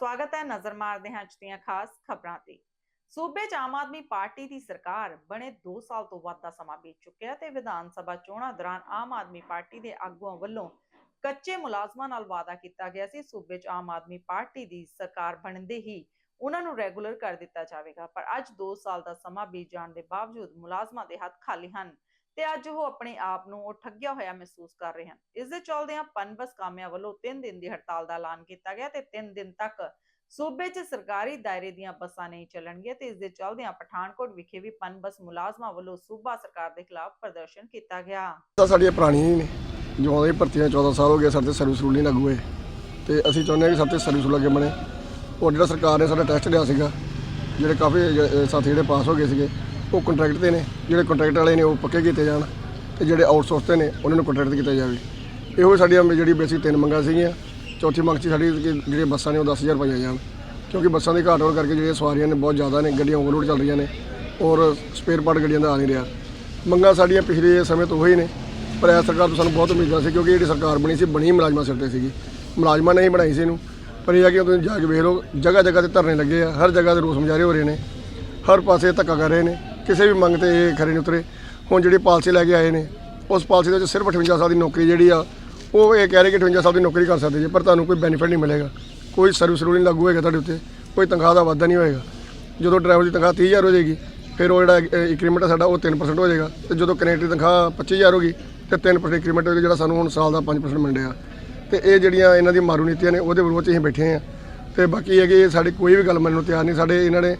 ਸਵਾਗਤ ਹੈ ਨਜ਼ਰ ਮਾਰਦੇ ਹਾਂ ਅੱਜ ਦੀਆਂ ਖਾਸ ਖਬਰਾਂ ਤੇ। ਸੂਬੇ 'ਚ ਆਮ ਆਦਮੀ ਪਾਰਟੀ ਦੀ ਸਰਕਾਰ ਬਣੇ 2 ਸਾਲ ਤੋਂ ਵੱਧ ਦਾ ਸਮਾਂ ਬੀਤ ਚੁੱਕਿਆ ਤੇ ਵਿਧਾਨ ਸਭਾ ਚੋਣਾਂ ਦੌਰਾਨ ਆਮ ਆਦਮੀ ਪਾਰਟੀ ਦੇ ਆਗੂਆਂ ਵੱਲੋਂ ਕੱਚੇ ਮੁਲਾਜ਼ਮਾਂ ਨਾਲ ਵਾਅਦਾ ਕੀਤਾ ਗਿਆ ਸੀ, ਸੂਬੇ 'ਚ ਆਮ ਆਦਮੀ ਪਾਰਟੀ ਦੀ ਸਰਕਾਰ ਬਣਦੇ ਹੀ ਉਹਨਾਂ ਨੂੰ ਰੈਗੂਲਰ ਕਰ ਦਿੱਤਾ ਜਾਵੇਗਾ। ਪਰ ਅੱਜ 2 ਸਾਲ ਦਾ ਸਮਾਂ ਬੀਤ ਜਾਣ ਦੇ ਬਾਵਜੂਦ ਮੁਲਾਜ਼ਮਾਂ ਦੇ ਹੱਥ ਖਾਲੀ ਹਨ। ਤੇ ਅੱਜ ਉਹ ਆਪਣੇ ਆਪ ਨੂੰ ਉਹ ਠੱਗਿਆ ਹੋਇਆ ਮਹਿਸੂਸ ਕਰ ਰਹੇ ਹਨ। ਇਸ ਦੇ ਚੱਲਦਿਆਂ ਪਨਬਸ ਕਾਮਿਆਂ ਵੱਲੋਂ 3 ਦਿਨ ਦੀ ਹੜਤਾਲ ਦਾ ਐਲਾਨ ਕੀਤਾ ਗਿਆ ਤੇ 3 ਦਿਨ ਤੱਕ ਸੂਬੇ 'ਚ ਸਰਕਾਰੀ ਦਾਇਰੇ ਦੀਆਂ ਬੱਸਾਂ ਨਹੀਂ ਚੱਲਣਗੀਆਂ ਤੇ ਇਸ ਦੇ ਚੱਲਦਿਆਂ ਪਠਾਨਕੋਟ ਵਿਖੇ ਵੀ ਪਨਬਸ ਮੁਲਾਜ਼ਮਾਂ ਵੱਲੋਂ ਸੂਬਾ ਸਰਕਾਰ ਦੇ ਖਿਲਾਫ ਪ੍ਰਦਰਸ਼ਨ ਕੀਤਾ ਗਿਆ। ਤਾਂ ਸਾਡੀਆਂ ਪੁਰਾਣੀਆਂ ਹੀ ਨੇ, ਜੋ ਆਉਂਦੇ ਭਰਤੀਆਂ 14 ਸਾਲ ਹੋ ਗਏ ਸਾਡੇ ਸਰਵਿਸ ਰੂਲ ਨਹੀਂ ਲੱਗੂ ਹੋਏ। ਤੇ ਅਸੀਂ ਚਾਹੁੰਦੇ ਹਾਂ ਕਿ ਸਾਡੇ ਸਰਵਿਸ ਰੂਲ ਅੱਗੇ ਬਣੇ। ਉਹ ਜਿਹੜਾ ਸਰਕਾਰ ਨੇ ਸਾਡਾ ਟੈਸਟ ਲਿਆ ਸੀਗਾ, ਜਿਹੜੇ ਕਾਫੀ ਸਾਥੀ ਜਿਹੜੇ ਪਾਸ ਹੋ ਗਏ ਸੀਗੇ ਉਹ ਕੰਟਰੈਕਟ ਤੇ ਨੇ, ਜਿਹੜੇ ਕੰਟਰੈਕਟ ਵਾਲੇ ਨੇ ਉਹ ਪੱਕੇ ਕੀਤੇ ਜਾਣ ਤੇ ਜਿਹੜੇ ਆਊਟਸੋਰਸ ਤੇ ਨੇ, ਉਹਨਾਂ ਨੂੰ ਕੰਟਰੈਕਟ ਕੀਤਾ ਜਾਵੇ। ਇਹੋ ਸਾਡੀਆਂ ਜਿਹੜੀ ਬੇਸਿਕ ਤਿੰਨ ਮੰਗਾਂ ਸੀਗੀਆਂ। ਚੌਥੀ ਮੰਗ 'ਚ ਸਾਡੀ ਕਿ ਜਿਹੜੀਆਂ ਬੱਸਾਂ ਨੇ ਉਹ 10000 ਰੁਪਏ ਜਾਣ। ਕਿਉਂਕਿ ਬੱਸਾਂ ਦੀ ਘਾਟ ਹੋਣ ਕਰਕੇ ਜਿਹੜੀਆਂ ਸਵਾਰੀਆਂ ਨੇ ਬਹੁਤ ਜ਼ਿਆਦਾ ਨੇ, ਗੱਡੀਆਂ ਓਵਰਲੋਡ ਚੱਲ ਰਹੀਆਂ ਨੇ ਔਰ ਸਪੇਅਰ ਪਾਰਟ ਗੱਡੀਆਂ ਦਾ ਆ ਨਹੀਂ ਰਿਹਾ। ਮੰਗਾਂ ਸਾਡੀਆਂ ਪਿਛਲੇ ਸਮੇਂ ਤੋਂ ਉਹੀ ਨੇ, ਪਰ ਇਹ ਸਰਕਾਰ ਤੋਂ ਸਾਨੂੰ ਬਹੁਤ ਉਮੀਦਾਂ ਸੀ ਕਿਉਂਕਿ ਜਿਹੜੀ ਸਰਕਾਰ ਬਣੀ ਸੀ, ਬਣੀ ਮੁਲਾਜ਼ਮਾਂ ਸਿਰ ਤੇ ਸੀਗੀ। ਮੁਲਾਜ਼ਮਾਂ ਨੇ ਹੀ ਬਣਾਈ ਸੀ ਇਹਨੂੰ। ਪਰ ਇਹ ਆ ਕਿ ਤੁਸੀਂ ਜਾ ਕੇ ਵੇਖ ਲਓ ਜਗ੍ਹਾ ਜਗ੍ਹਾ ਤੇ ਧਰਨੇ ਲੱਗੇ ਆ, ਹਰ ਜਗ੍ਹਾ ਤੇ ਰੋਸ ਮੁਜ਼ਾਹਰੇ ਹੋ ਰਹੇ ਨੇ। ਹਰ ਪਾਸੇ ਧੱਕਾ ਕਰ ਰਹੇ ਨੇ। ਕਿਸੇ ਵੀ ਮੰਗ ਤੇ ਇਹ ਖਰੇ ਨਹੀਂ ਉਤਰੇ। ਹੁਣ ਜਿਹੜੀ ਪਾਲਿਸੀ ਲੈ ਕੇ ਆਏ ਨੇ, ਉਸ ਪਾਲਿਸੀ ਦੇ ਵਿੱਚ ਸਿਰਫ 58 ਸਾਲ ਦੀ ਨੌਕਰੀ ਜਿਹੜੀ ਆ, ਉਹ ਇਹ ਕਹਿ ਰਹੇ ਕਿ 58 ਸਾਲ ਦੀ ਨੌਕਰੀ ਕਰ ਸਕਦੇ ਜੇ, ਪਰ ਤੁਹਾਨੂੰ ਕੋਈ ਬੈਨੀਫਿਟ ਨਹੀਂ ਮਿਲੇਗਾ। ਕੋਈ ਸਰਵਿਸ ਰੂਲ ਨਹੀਂ ਲਾਗੂ ਹੋਏਗਾ ਤੁਹਾਡੇ ਉੱਤੇ, ਕੋਈ ਤਨਖਾਹ ਦਾ ਵਾਧਾ ਨਹੀਂ ਹੋਏਗਾ। ਜਦੋਂ ਡਰਾਈਵਰ ਦੀ ਤਨਖਾਹ 30000 ਹੋ ਜਾਏਗੀ, ਫਿਰ ਉਹ ਜਿਹੜਾ ਇੰਕਰੀਮੈਂਟ ਸਾਡਾ, ਉਹ 3% ਹੋ ਜਾਏਗਾ। ਤੇ ਜਦੋਂ ਕਨੈਕਟਰ ਦੀ ਤਨਖਾਹ 25000 ਹੋਗੀ ਤੇ 3% ਇੰਕਰੀਮੈਂਟ ਹੋਏਗਾ ਜਿਹੜਾ ਸਾਨੂੰ ਹੁਣ ਸਾਲ ਦਾ 5% ਮਿਲ ਰਿਹਾ ਤੇ ਇਹ ਜਿਹੜੀਆਂ ਇਹਨਾਂ ਦੀ ਮਾਰੂ ਨੀਤੀਆਂ ਨੇ, ਉਹਦੇ ਵਿਰੋਧ 'ਚ ਅਸੀਂ ਬੈਠੇ ਆ ਤੇ ਬਾਕੀ ਇਹ ਕਿ ਸਾਡੀ ਕੋਈ ਵੀ ਗੱਲ ਮੰਨਣ ਨੂੰ ਤਿਆਰ ਨਹੀਂ, ਸਾਡੇ ਇਹਨਾਂ ਨੇ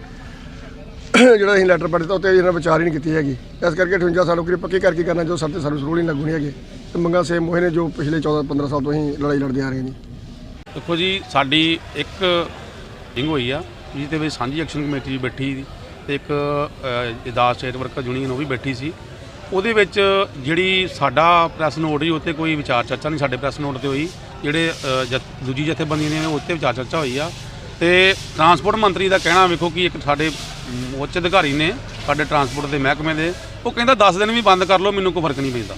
ਜਿਹੜਾ ਅਸੀਂ ਲੈਟਰ ਪੜ੍ਹ ਦਿੱਤਾ ਉੱਤੇ ਇਹਨਾਂ ਵਿਚਾਰ ਹੀ ਨਹੀਂ ਕੀਤੀ ਹੈਗੀ। ਇਸ ਕਰਕੇ 58 ਸਾਲ ਨੌਕਰੀ ਪੱਕੀ ਕਰਕੇ ਕਰਨਾ ਜੋ ਸਾਡੇ ਸਰਵਿਸ ਰੂਲ ਹੀ ਲੱਗੂ ਨਹੀਂ ਹੈਗੇ। ਤੇ ਮੰਗਾਂ ਸੇਮ ਮੋਹੇ ਨੇ ਜੋ ਪਿਛਲੇ 14 15 ਸਾਲ ਤੋਂ ਅਸੀਂ ਲੜਾਈ ਲੜਦੇ ਆ ਰਹੇ ਨੇ। ਦੇਖੋ ਜੀ ਸਾਡੀ ਇੱਕ ਮੀਟਿੰਗ ਹੋਈ ਆ ਜਿਹਦੇ ਵਿੱਚ ਸਾਂਝੀ ਐਕਸ਼ਨ ਕਮੇਟੀ ਬੈਠੀ ਸੀ ਤੇ ਇੱਕ ਅ, ਇਦਾਸ ਸਟੇਟ ਵਰਕਰ ਯੂਨੀਅਨ ਉਹ ਵੀ ਬੈਠੀ ਸੀ। ਉਹਦੇ ਵਿੱਚ ਜਿਹੜੀ ਸਾਡਾ ਪ੍ਰੈਸ ਨੋਟ ਸੀ ਉੱਤੇ ਕੋਈ ਵਿਚਾਰ ਚਰਚਾ ਨਹੀਂ ਸਾਡੇ ਪ੍ਰੈਸ ਨੋਟ ਤੇ ਹੋਈ। ਜਿਹੜੇ ਅ, ਦੂਜੀ ਜਥੇਬੰਦੀਆਂ ਨੇ ਉੱਤੇ ਵਿਚਾਰ ਚਰਚਾ ਹੋਈ ਆ। ਤੇ ਟਰਾਂਸਪੋਰਟ ਮੰਤਰੀ ਦਾ ਕਹਿਣਾ ਵੇਖੋ ਕਿ ਇੱਕ ਸਾਡੇ ਉੱਚ ਅਧਿਕਾਰੀ ਨੇ ਸਾਡੇ ਟਰਾਂਸਪੋਰਟ ਦੇ ਮਹਿਕਮੇ ਦੇ, ਉਹ ਕਹਿੰਦਾ 10 ਦਿਨ ਵੀ ਬੰਦ ਕਰ ਲਓ, ਮੈਨੂੰ ਕੋਈ ਫ਼ਰਕ ਨਹੀਂ ਪੈਂਦਾ।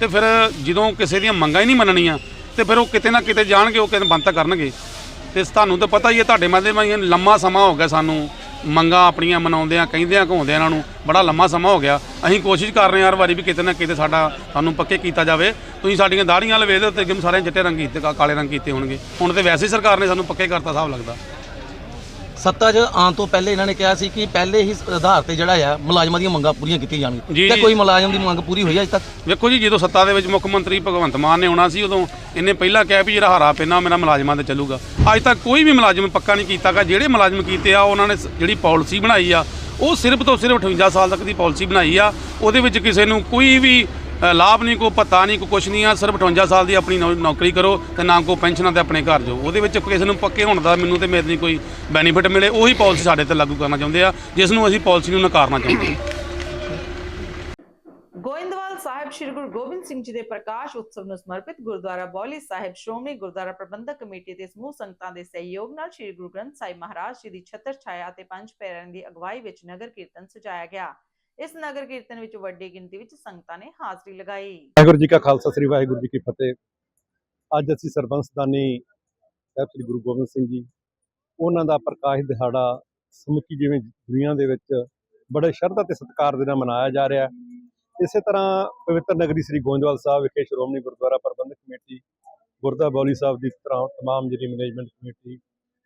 ਤੇ ਫਿਰ ਜਦੋਂ ਕਿਸੇ ਦੀਆਂ ਮੰਗਾਂ ਹੀ ਨਹੀਂ ਮੰਨਣੀਆਂ, ਤੇ ਫਿਰ ਉਹ ਕਿਤੇ ਨਾ ਕਿਤੇ ਜਾਣਗੇ, ਉਹ ਕਹਿੰਦੇ ਬੰਦ ਤਾਂ ਕਰਨਗੇ। ਤੇ ਤੁਹਾਨੂੰ ਤਾਂ ਪਤਾ ਹੀ ਹੈ, ਤੁਹਾਡੇ ਮਾਧਿਅਮਾਂ ਲੰਮਾ ਸਮਾਂ ਹੋ ਗਿਆ ਸਾਨੂੰ, ਮੰਗਾਂ ਆਪਣੀਆਂ ਮਨਾਉਂਦਿਆਂ, ਕਹਿੰਦਿਆਂ ਘਾਉਂਦਿਆਂ ਇਹਨਾਂ ਨੂੰ, ਬੜਾ ਲੰਮਾ ਸਮਾਂ ਹੋ ਗਿਆ। ਅਸੀਂ ਕੋਸ਼ਿਸ਼ ਕਰ ਰਹੇ ਹਾਂ ਹਰ ਵਾਰੀ ਵੀ ਕਿਤੇ ਨਾ ਕਿਤੇ ਸਾਡਾ, ਸਾਨੂੰ ਪੱਕੇ ਕੀਤਾ ਜਾਵੇ। ਤੁਸੀਂ ਸਾਡੀਆਂ ਦਾੜੀਆਂ ਲਵੇ ਦੇ ਉੱਤੇ, ਜਿਵੇਂ ਸਾਰੇ ਚਿੱਟੇ ਰੰਗ ਕੀਤੇ ਕਾਲੇ ਰੰਗ ਕੀਤੇ ਹੋਣਗੇ। ਹੁਣ ਤੇ ਵੈਸੇ ਹੀ ਸਰਕਾਰ ਨੇ ਸਾਨੂੰ ਪੱਕੇ ਕਰਤਾ, ਹਿਸਾਬ ਲੱਗਦਾ। ਸੱਤਾ 'ਚ ਆਉਣ ਤੋਂ ਪਹਿਲੇ ਇਹਨਾਂ ਨੇ ਕਿਹਾ ਸੀ ਕਿ ਪਹਿਲੇ ਹੀ ਆਧਾਰ ਤੇ ਜਿਹੜਾ ਆ ਮੁਲਾਜ਼ਮਾਂ ਦੀਆਂ ਮੰਗਾਂ ਪੂਰੀਆਂ ਕੀਤੀਆਂ ਜਾਣਗੀਆਂ। ਤੇ। ਕੋਈ ਮੁਲਾਜ਼ਮ ਦੀ ਮੰਗ ਪੂਰੀ ਹੋਈ ਅਜੇ ਤੱਕ? ਵੇਖੋ ਜੀ ਜਦੋਂ ਸੱਤਾ ਦੇ ਵਿੱਚ ਮੁੱਖ ਮੰਤਰੀ ਭਗਵੰਤ ਮਾਨ ਨੇ ਆਉਣਾ ਸੀ ਉਦੋਂ ਇਹਨੇ ਪਹਿਲਾਂ ਕਿਹਾ ਵੀ ਜਿਹੜਾ ਹਰਾ ਪੈਨਾ ਮੇਰਾ ਮੁਲਾਜ਼ਮਾਂ ਤੇ ਚੱਲੂਗਾ। ਅੱਜ ਤੱਕ ਕੋਈ ਵੀ ਮੁਲਾਜ਼ਮ ਪੱਕਾ ਨਹੀਂ ਕੀਤਾਗਾ। ਜਿਹੜੇ ਮੁਲਾਜ਼ਮ ਕੀਤੇ ਆ ਉਹਨਾਂ ਨੇ ਜਿਹੜੀ ਪਾਲਿਸੀ ਬਣਾਈ ਆ ਉਹ ਸਿਰਫ ਤੋਂ ਸਿਰਫ 58 ਸਾਲ ਤੱਕ ਦੀ ਪਾਲਿਸੀ ਬਣਾਈ ਆ। ਉਹਦੇ ਵਿੱਚ ਕਿਸੇ ਨੂੰ ਕੋਈ ਵੀ ਲਾਭ ਨਹੀਂ, ਕੋਈ ਪਤਾ ਨਹੀਂ, ਕੋਈ ਕੁਛ ਨਹੀਂ ਆ। ਸਿਰਫ 58 ਸਾਲ ਦੀ ਆਪਣੀ ਨੌ- ਨੌਕਰੀ ਕਰੋ ਤੇ ਨਾ ਕੋਈ ਪੈਨਸ਼ਨਾਂ ਤੇ ਆਪਣੇ ਘਰ ਜਾਓ। ਉਹਦੇ ਵਿੱਚ ਕਿਸੇ ਨੂੰ ਪੱਕੇ ਹੋਣ ਦਾ ਮੈਨੂੰ ਤੇ ਮੇਰੇ ਨਹੀਂ ਕੋਈ ਬੈਨੀਫਿਟ ਮਿਲੇ। ਉਹੀ ਪਾਲਿਸੀ ਸਾਡੇ ਤੇ ਲਾਗੂ ਕਰਨਾ ਚਾਹੁੰਦੇ ਆ, ਜਿਸ ਨੂੰ ਅਸੀਂ ਪਾਲਿਸੀ ਨੂੰ ਨਕਾਰਨਾ ਚਾਹੁੰਦੇ ਹਾਂ ਗੋਇੰਦਵਾਲ ਸਾਹਿਬ ਸ੍ਰੀ ਗੁਰੂ ਗੋਬਿੰਦ ਸਿੰਘ ਜੀ ਦੇ ਪ੍ਰਕਾਸ਼ ਉਤਸਵ ਨੂੰ ਸਮਰਪਿਤ ਗੁਰਦੁਆਰਾ ਬੌਲੀ ਸਾਹਿਬ ਸ਼੍ਰੋਮਣੀ ਗੁਰਦੁਆਰਾ ਪ੍ਰਬੰਧਕ ਕਮੇਟੀ ਦੇ ਸਮੂਹ ਸੰਗਤਾਂ ਦੇ ਸਹਿਯੋਗ ਨਾਲ ਸ੍ਰੀ ਗੁਰੂ ਗ੍ਰੰਥ ਸਾਹਿਬ ਮਹਾਰਾਜ ਜੀ ਦੀ ਛਤਰ ਛਾਇਆ ਅਤੇ ਪੰਜ ਪੈਰਾਂ ਦੀ ਅਗਵਾਈ ਵਿੱਚ ਨਗਰ ਕੀਰਤਨ ਸਜਾਇਆ ਗਿਆ। ਇਸ ਨਗਰ ਕੀਰਤਨ ਵਿੱਚ ਵੱਡੀ ਗਿਣਤੀ ਵਿੱਚ ਸੰਗਤਾਂ ਨੇ ਹਾਜ਼ਰੀ ਲਗਾਈ। ਵਾਹਿਗੁਰੂ ਜੀ ਕਾ ਖਾਲਸਾ, ਸ੍ਰੀ ਵਾਹਿਗੁਰੂ ਜੀ ਕੀ ਫਤਿਹ। ਅੱਜ ਅਸੀਂ ਸਰਬੰਸਦਾਨੀ ਸਾਹਿਬ ਸ੍ਰੀ ਗੁਰੂ ਗੋਬਿੰਦ ਸਿੰਘ ਜੀ, ਉਹਨਾਂ ਦਾ ਪ੍ਰਕਾਸ਼ ਦਿਹਾੜਾ ਸਮੁੱਚੀ ਜਿਵੇਂ ਦੁਨੀਆ ਦੇ ਵਿੱਚ ਬੜੇ ਸ਼ਰਧਾ ਤੇ ਸਤਿਕਾਰ ਦੇ ਨਾਲ ਮਨਾਇਆ ਜਾ ਰਿਹਾ ਹੈ। ਇਸੇ ਤਰ੍ਹਾਂ ਪਵਿੱਤਰ ਨਗਰੀ ਸ੍ਰੀ ਗੋਇੰਦਵਾਲ ਸਾਹਿਬ ਵਿਖੇ ਸ਼੍ਰੋਮਣੀ ਗੁਰਦੁਆਰਾ ਪ੍ਰਬੰਧਕ ਕਮੇਟੀ, ਗੁਰਦਾ ਬੌਲੀ ਸਾਹਿਬ ਦੀ ਤਰ੍ਹਾਂ ਤਮਾਮ ਜਿਹੜੀ ਮੈਨੇਜਮੈਂਟ ਕਮੇਟੀ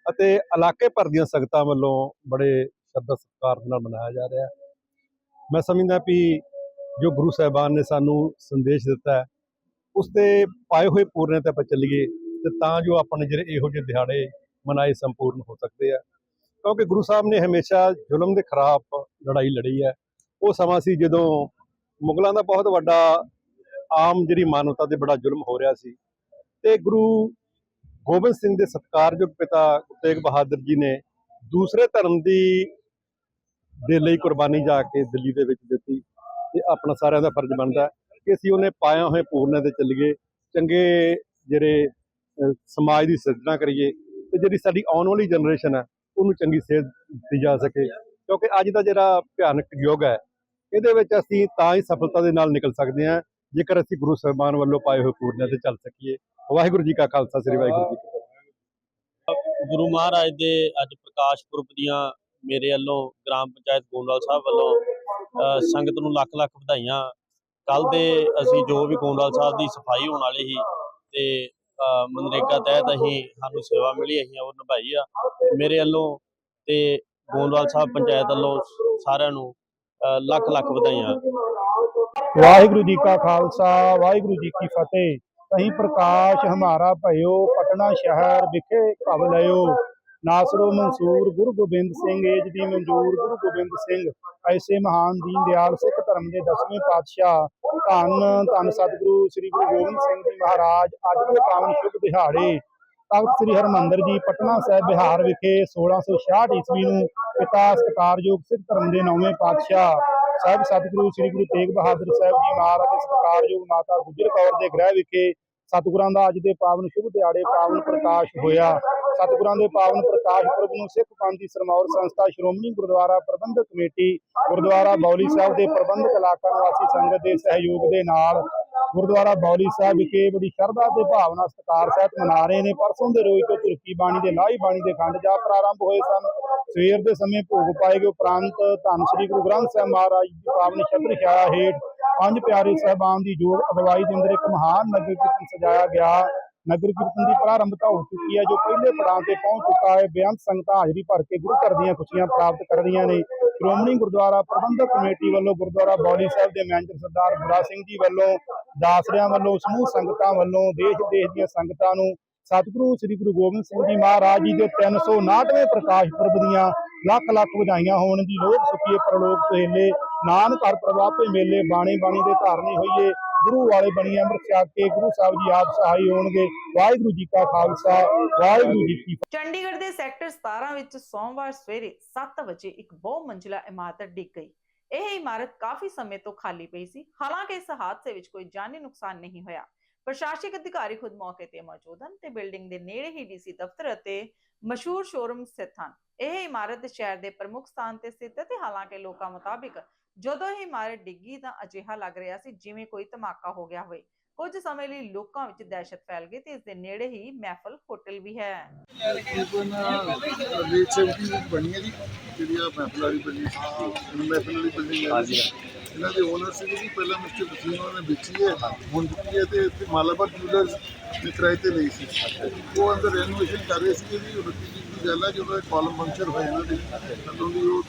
ਅਤੇ ਇਲਾਕੇ ਭਰ ਦੀਆਂ ਸੰਗਤਾਂ ਵੱਲੋਂ ਬੜੇ ਸ਼ਰਧਾ ਸਤਿਕਾਰ ਦੇ ਨਾਲ ਮਨਾਇਆ ਜਾ ਰਿਹਾ ਹੈ। ਮੈਂ ਸਮਝਦਾ ਵੀ ਜੋ ਗੁਰੂ ਸਾਹਿਬਾਨ ਨੇ ਸਾਨੂੰ ਸੰਦੇਸ਼ ਦਿੱਤਾ ਉਸ ਤੇ ਪਾਏ ਹੋਏ ਪੂਰਨੇ ਤੇ ਆਪਾਂ ਚੱਲੀਏ ਤੇ ਤਾਂ ਜੋ ਆਪਣੇ ਜਿਹੜੇ ਇਹੋ ਜਿਹੇ ਦਿਹਾੜੇ ਮਨਾਏ ਸੰਪੂਰਨ ਹੋ ਸਕਦੇ ਆ। ਕਿਉਂਕਿ ਗੁਰੂ ਸਾਹਿਬ ਨੇ ਹਮੇਸ਼ਾ ਜ਼ੁਲਮ ਦੇ ਖਿਲਾਫ ਲੜਾਈ ਲੜੀ ਹੈ। ਉਹ ਸਮਾਂ ਸੀ ਜਦੋਂ ਮੁਗਲਾਂ ਦਾ ਬਹੁਤ ਵੱਡਾ ਆਮ ਜਿਹੜੀ ਮਾਨਵਤਾ ਤੇ ਬੜਾ ਜ਼ੁਲਮ ਹੋ ਰਿਹਾ ਸੀ ਤੇ ਗੁਰੂ ਗੋਬਿੰਦ ਸਿੰਘ ਦੇ ਸਤਿਕਾਰਯੋਗ ਪਿਤਾ ਗੁਰੂ ਤੇਗ ਬਹਾਦਰ ਜੀ ਨੇ ਦੂਸਰੇ ਧਰਮ ਦੀ ਦੇ ਲਈ ਕੁਰਬਾਨੀ ਜਾ ਕੇ ਦਿੱਲੀ ਦੇ ਵਿੱਚ ਦਿੱਤੀ ਤੇ ਆਪਣਾ ਸਾਰਿਆਂ ਦਾ ਫਰਜ਼ ਬਣਦਾ ਕਿ ਅਸੀਂ ਉਹਨੇ ਪਾਇਆ ਹੋਏ ਪੂਰਨੇ ਤੇ ਚੱਲੀਏ, ਚੰਗੇ ਜਿਹੜੇ ਸਮਾਜ ਦੀ ਸਿਰਜਣਾ ਕਰੀਏ ਤੇ ਜਿਹੜੀ ਸਾਡੀ ਆਉਣ ਵਾਲੀ ਜਨਰੇਸ਼ਨ ਹੈ, ਉਹਨੂੰ ਚੰਗੀ ਸੇਧ ਦਿੱਤੀ ਜਾ ਸਕੇ। ਕਿਉਂਕਿ ਅੱਜ ਦਾ ਜਿਹੜਾ ਭਿਆਨਕ ਯੁੱਗ ਹੈ, ਇਹਦੇ ਵਿੱਚ ਅਸੀਂ ਤਾਂ ਹੀ ਸਫਲਤਾ ਦੇ ਨਾਲ ਨਿਕਲ ਸਕਦੇ ਹਾਂ, ਜੇਕਰ ਅਸੀਂ ਗੁਰੂ ਸਾਹਿਬਾਨ ਵੱਲੋਂ ਪਾਏ ਹੋਏ ਪੂਰਨਿਆਂ ਤੇ ਚੱਲ ਸਕੀਏ। ਵਾਹਿਗੁਰੂ ਜੀ ਕਾ ਖਾਲਸਾ, ਸ੍ਰੀ ਵਾਹਿਗੁਰੂ ਜੀ ਕੀ ਫਤਿਹ। ਗੁਰੂ ਮਹਾਰਾਜ ਦੇ ਅੱਜ ਪ੍ਰਕਾਸ਼ ਪੁਰਬ ਦੀਆਂ ਮੇਰੇ ਵੱਲੋਂ ਗ੍ਰਾਮ ਪੰਚਾਇਤ ਗੋਂਦਵਾਲ ਸਾਹਿਬ ਵੱਲੋਂ ਸੰਗਤ ਨੂੰ ਲੱਖ ਲੱਖ ਵਧਾਈਆਂ। ਕੱਲ ਦੇ ਅਸੀਂ ਜੋ ਵੀ ਗੋਂਦਵਾਲ ਸਾਹਿਬ ਦੀ ਸਫ਼ਾਈ ਹੋਣ ਵਾਲੀ ਸੀ ਤੇ ਮਨਰੇਗਾ ਤਹਿਤ ਅਸੀਂ ਸਾਨੂੰ ਸੇਵਾ ਮਿਲੀ ਅਸੀਂ ਉਹ ਨਿਭਾਈ ਆ। ਮੇਰੇ ਵੱਲੋਂ ਤੇ ਗੋਂਦਵਾਲ ਸਾਹਿਬ ਪੰਚਾਇਤ ਵੱਲੋਂ ਸਾਰਿਆਂ ਨੂੰ ਅ, ਲੱਖ ਲੱਖ ਵਧਾਈਆਂ। ਵਾਹਿਗੁਰੂ ਜੀ ਕਾ ਖਾਲਸਾ ਵਾਹਿਗੁਰੂ ਜੀ ਕੀ ਫਤਿਹ। ਕਹੀਂ ਪ੍ਰਕਾਸ਼ ਹਮਾਰਾ ਭਇਓ ਪਟਨਾ ਸ਼ਹਿਰ ਵਿਖੇ ਭਵ ਲਿਓ ਨਾਸਰੋ ਮਨਸੂਰ, ਗੁਰੂ ਗੋਬਿੰਦ ਸਿੰਘ ਏਜ ਦੀ ਮਨਜ਼ੂਰ, ਗੁਰੂ ਗੋਬਿੰਦ ਸਿੰਘ। ਐਸੇ ਮਹਾਨ ਦੀਨ ਦਿਆਲ ਸਿੱਖ ਧਰਮ ਦੇ ਦਸਵੇਂ ਪਾਤਸ਼ਾਹ। ਧੰਨ ਧੰਨ ਸਤਿਗੁਰੂ ਸ੍ਰੀ ਗੁਰੂ ਗੋਬਿੰਦ ਸਿੰਘ ਜੀ ਮਹਾਰਾਜ, ਅੱਜ ਦੇ ਪਾਵਨ ਸ਼ੁਭ ਦਿਹਾੜੇ। ਤਖਤ ਸ੍ਰੀ ਹਰਮੰਦਰ ਜੀ, ਪਟਨਾ ਸਾਹਿਬ ਬਿਹਾਰ ਵਿਖੇ 1666 ਈਸਵੀ ਨੂੰ ਪਿਤਾ ਸਤਿਕਾਰਯੋਗ ਸਿੱਖ ਧਰਮ ਦੇ ਨੌਵੇਂ ਪਾਤਸ਼ਾਹ, ਸਾਹਿਬ ਸਤਿਗੁਰੂ ਸ੍ਰੀ ਗੁਰੂ ਤੇਗ ਬਹਾਦਰ ਸਾਹਿਬ ਜੀ ਮਹਾਰਾਜ ਦੇ ਸਤਿਕਾਰਯੋਗ ਮਾਤਾ ਗੁਜਰ ਕੌਰ ਦੇ ਗ੍ਰਹਿ ਵਿਖੇ ਸਤਿਗੁਰਾਂ ਦਾ ਅੱਜ ਦੇ ਪਾਵਨ ਸ਼ੁਭ ਦਿਹਾੜੇ, ਪਾਵਨ ਪ੍ਰਕਾਸ਼ ਹੋਇਆ। ਸਤਿਗੁਰਾਂ ਦੇ ਪਾਵਨ ਪ੍ਰਕਾਸ਼ ਪੁਰਬ ਨੂੰ ਸਿੱਖ ਪੰਥ ਦੀ ਸਰਮੌਰ ਸੰਸਥਾ ਸ਼੍ਰੋਮਣੀ ਗੁਰਦੁਆਰਾ ਪ੍ਰਬੰਧਕ ਕਮੇਟੀ, ਗੁਰਦੁਆਰਾ ਬੌਲੀ ਸਾਹਿਬ ਦੇ ਪ੍ਰਬੰਧਕ ਇਲਾਕਾ ਨਿਵਾਸੀ ਸੰਗਤ ਦੇ ਸਹਿਯੋਗ ਦੇ ਨਾਲ ਗੁਰਦੁਆਰਾ ਬੌਲੀ ਸਾਹਿਬ ਵਿਖੇ ਬੜੀ ਸ਼ਰਧਾ ਤੇ ਭਾਵਨਾ ਸਤਿਕਾਰ ਸਹਿਤ ਮਨਾ ਰਹੇ ਨੇ। ਪਰਸੋਂ ਦੇ ਰੋਜ਼ ਤੋਂ ਤੁਰਕੀ ਬਾਣੀ ਦੇ ਲਾਹੀ ਬਾਣੀ ਦੇ ਖੰਡ ਜਾ ਪ੍ਰਾਰੰਭ ਹੋਏ ਸਨ। ਸਵੇਰ ਦੇ ਸਮੇਂ ਭੋਗ ਪਾਏ ਗਏ ਉਪਰੰਤ ਧੰਨ ਸ੍ਰੀ ਗੁਰੂ ਗ੍ਰੰਥ ਸਾਹਿਬ ਮਹਾਰਾਜ ਦੀ ਪਾਵਨ ਛਤਰ ਛਾਇਆ ਹੇਠ ਪੰਜ ਪਿਆਰੇ ਸਾਹਿਬਾਨ ਦੀ ਜੋਗ ਅਗਵਾਈ ਦੇ ਅੰਦਰ ਇੱਕ ਮਹਾਨ ਨਗਰ ਕੀਰਤਨ ਸਜਾਇਆ ਗਿਆ। ਨਗਰ ਕੀਰਤਨ ਦੀ ਪ੍ਰਾਰੰਭਤਾ ਹੋ ਚੁੱਕੀ ਹੈ, ਜੋ ਪਹਿਲੇ ਪੜਾਅ ਤੇ ਪਹੁੰਚ ਚੁੱਕਾ ਹੈ। ਬੇਅੰਤ ਸੰਗਤਾਂ ਹਾਜ਼ਰੀ ਭਰ ਕੇ ਗੁਰੂ ਘਰ ਦੀਆਂ ਖੁਸ਼ੀਆਂ ਪ੍ਰਾਪਤ ਕਰ ਰਹੀਆਂ ਨੇ। ਸ਼੍ਰੋਮਣੀ ਗੁਰਦੁਆਰਾ ਪ੍ਰਬੰਧਕ ਕਮੇਟੀ ਵੱਲੋਂ ਗੁਰਦੁਆਰਾ ਬੌਲੀ ਸਾਹਿਬ ਦੇ ਮੈਨੇਜਰ ਸਰਦਾਰ ਬੁਰਾ ਸਿੰਘ ਜੀ ਵੱਲੋਂ ਦਾਸਰਿਆਂ ਵੱਲੋਂ, ਸਮੂਹ ਸੰਗਤਾਂ ਵੱਲੋਂ, ਦੇਸ਼ ਦੇਸ਼ ਦੀਆਂ ਸੰਗਤਾਂ ਨੂੰ ਸਤਿਗੁਰੂ ਸ੍ਰੀ ਗੁਰੂ ਗੋਬਿੰਦ ਸਿੰਘ ਜੀ ਮਹਾਰਾਜ ਜੀ ਦੇ 359ਵੇਂ ਪ੍ਰਕਾਸ਼ ਪੁਰਬ ਦੀਆਂ ਲੱਖ ਲੱਖ ਵਧਾਈਆਂ ਹੋਣ ਜੀ ਲੋਕ ਸੁਖੀਏ ਪ੍ਰਲੋਕ ਸਹੇਲੇ ਨਾਨਕ ਹਰ ਪ੍ਰਭਾਤੇ ਮੇਲੇ, ਬਾਣੀ ਬਾਣੀ ਦੇ ਧਾਰਨੀ ਹੋਈਏ। ਗੁਰੂ ਵਾਲੇ ਬਣੀ ਅੰਮ੍ਰਿਤ ਛਕ ਕੇ, ਗੁਰੂ ਸਾਹਿਬ ਜੀ ਆਪ ਸਹਾਈ ਹੋਣਗੇ। ਵਾਹਿਗੁਰੂ ਜੀ ਕਾ ਖਾਲਸਾ, ਵਾਹਿਗੁਰੂ ਜੀ ਕੀ ਚੰਡੀਗੜ੍ਹ ਦੇ ਸੈਕਟਰ 17 ਵਿੱਚ ਸੋਮਵਾਰ ਸਵੇਰੇ 7 ਵਜੇ ਇੱਕ ਬਹੁ ਮੰਜ਼ਿਲਾ ਇਮਾਰਤ ਡਿੱਗ ਗਈ। ਇਹ ਇਮਾਰਤ ਕਾਫੀ ਸਮੇਂ ਤੋਂ ਖਾਲੀ ਪਈ ਸੀ। ਹਾਲਾਂਕਿ ਇਸ ਹਾਦਸੇ ਵਿੱਚ ਕੋਈ ਜਾਨੀ ਨੁਕਸਾਨ ਨਹੀਂ ਹੋਇਆ। ਪ੍ਰਸ਼ਾਸਨਿਕ ਅਧਿਕਾਰੀ ਖੁਦ ਮੌਕੇ ਤੇ ਮੌਜੂਦ ਹਨ ਤੇ ਬਿਲਡਿੰਗ ਦੇ ਨੇੜੇ ਹੀ ਡੀਸੀ ਦਫ਼ਤਰ ਅਤੇ ਮਸ਼ਹੂਰ ਸ਼ੋਰੂਮ ਸਥਿਤ ਹਨ। ਇਹ ਇਮਾਰਤ ਸ਼ਹਿਰ ਦੇ ਪ੍ਰਮੁੱਖ ਸਥਾਨ ਤੇ ਸਥਿਤ ਹੈ ਤੇ ਹਾਲਾਂਕਿ ਲੋਕਾਂ ਮੁਤਾਬਿਕ ਜਦੋਂ ਇਹ ਇਮਾਰਤ ਡਿੱਗੀ ਤਾਂ ਅਜਿਹਾ ਲੱਗ ਰਿਹਾ ਸੀ ਜਿਵੇਂ ਕੋਈ ਧਮਾਕਾ ਹੋ ਗਿਆ ਹੋਵੇ। ਕੁਝ ਸਮੇਂ ਲਈ ਲੋਕਾਂ ਵਿੱਚ ਦਹਿਸ਼ਤ ਫੈਲ ਗਈ ਤੇ ਇਸ ਦੇ ਨੇੜੇ ਹੀ ਮਹਿਫਲ ਹੋਟਲ ਵੀ ਹੈ। ਤਕਰੀਬਨ ਸੈਵਨਟੀ ਵਿੱਚ ਬਣੀ ਹੈ। ਜੀ ਜਿਹੜੀ ਆ ਮਹਿਫਲ ਵਾਲੀ ਬਣੀ ਸੀ ਮਹਿਫਲ ਵਾਲੀ ਬਿਲਡਿੰਗ ਹੈ ਜੀ ਇਹਨਾਂ ਦੇ ਓਨਰ ਸੀਗੇ ਜੀ ਪਹਿਲਾਂ ਮਿਸਟਰ ਵਸੀਮ ਉਹਨਾਂ ਨੇ ਵੇਚੀ ਹੈ ਹੁਣ ਦਿੱਤੀ ਹੈ ਤੇ ਇੱਥੇ ਮਾਲਾਬਾਰ ਜੂਲਰਸ ਨੇ ਕਿਰਾਏ ਤੇ ਲਈ ਸੀ। ਉਹ ਅੰਦਰ ਰੈਨੋਵੇਸ਼ਨ ਕਰ ਰਹੇ ਸੀ ਜੀ ਉਹ ਰੱਤੀ ਦੀ ਗੱਲ ਹੈ ਜਦੋਂ ਕਾਲਮ ਪੰਕਚਰ ਹੋਏ ਇਹਨਾਂ ਦੇ ਕਦੋਂ ਦੀ ਉਹ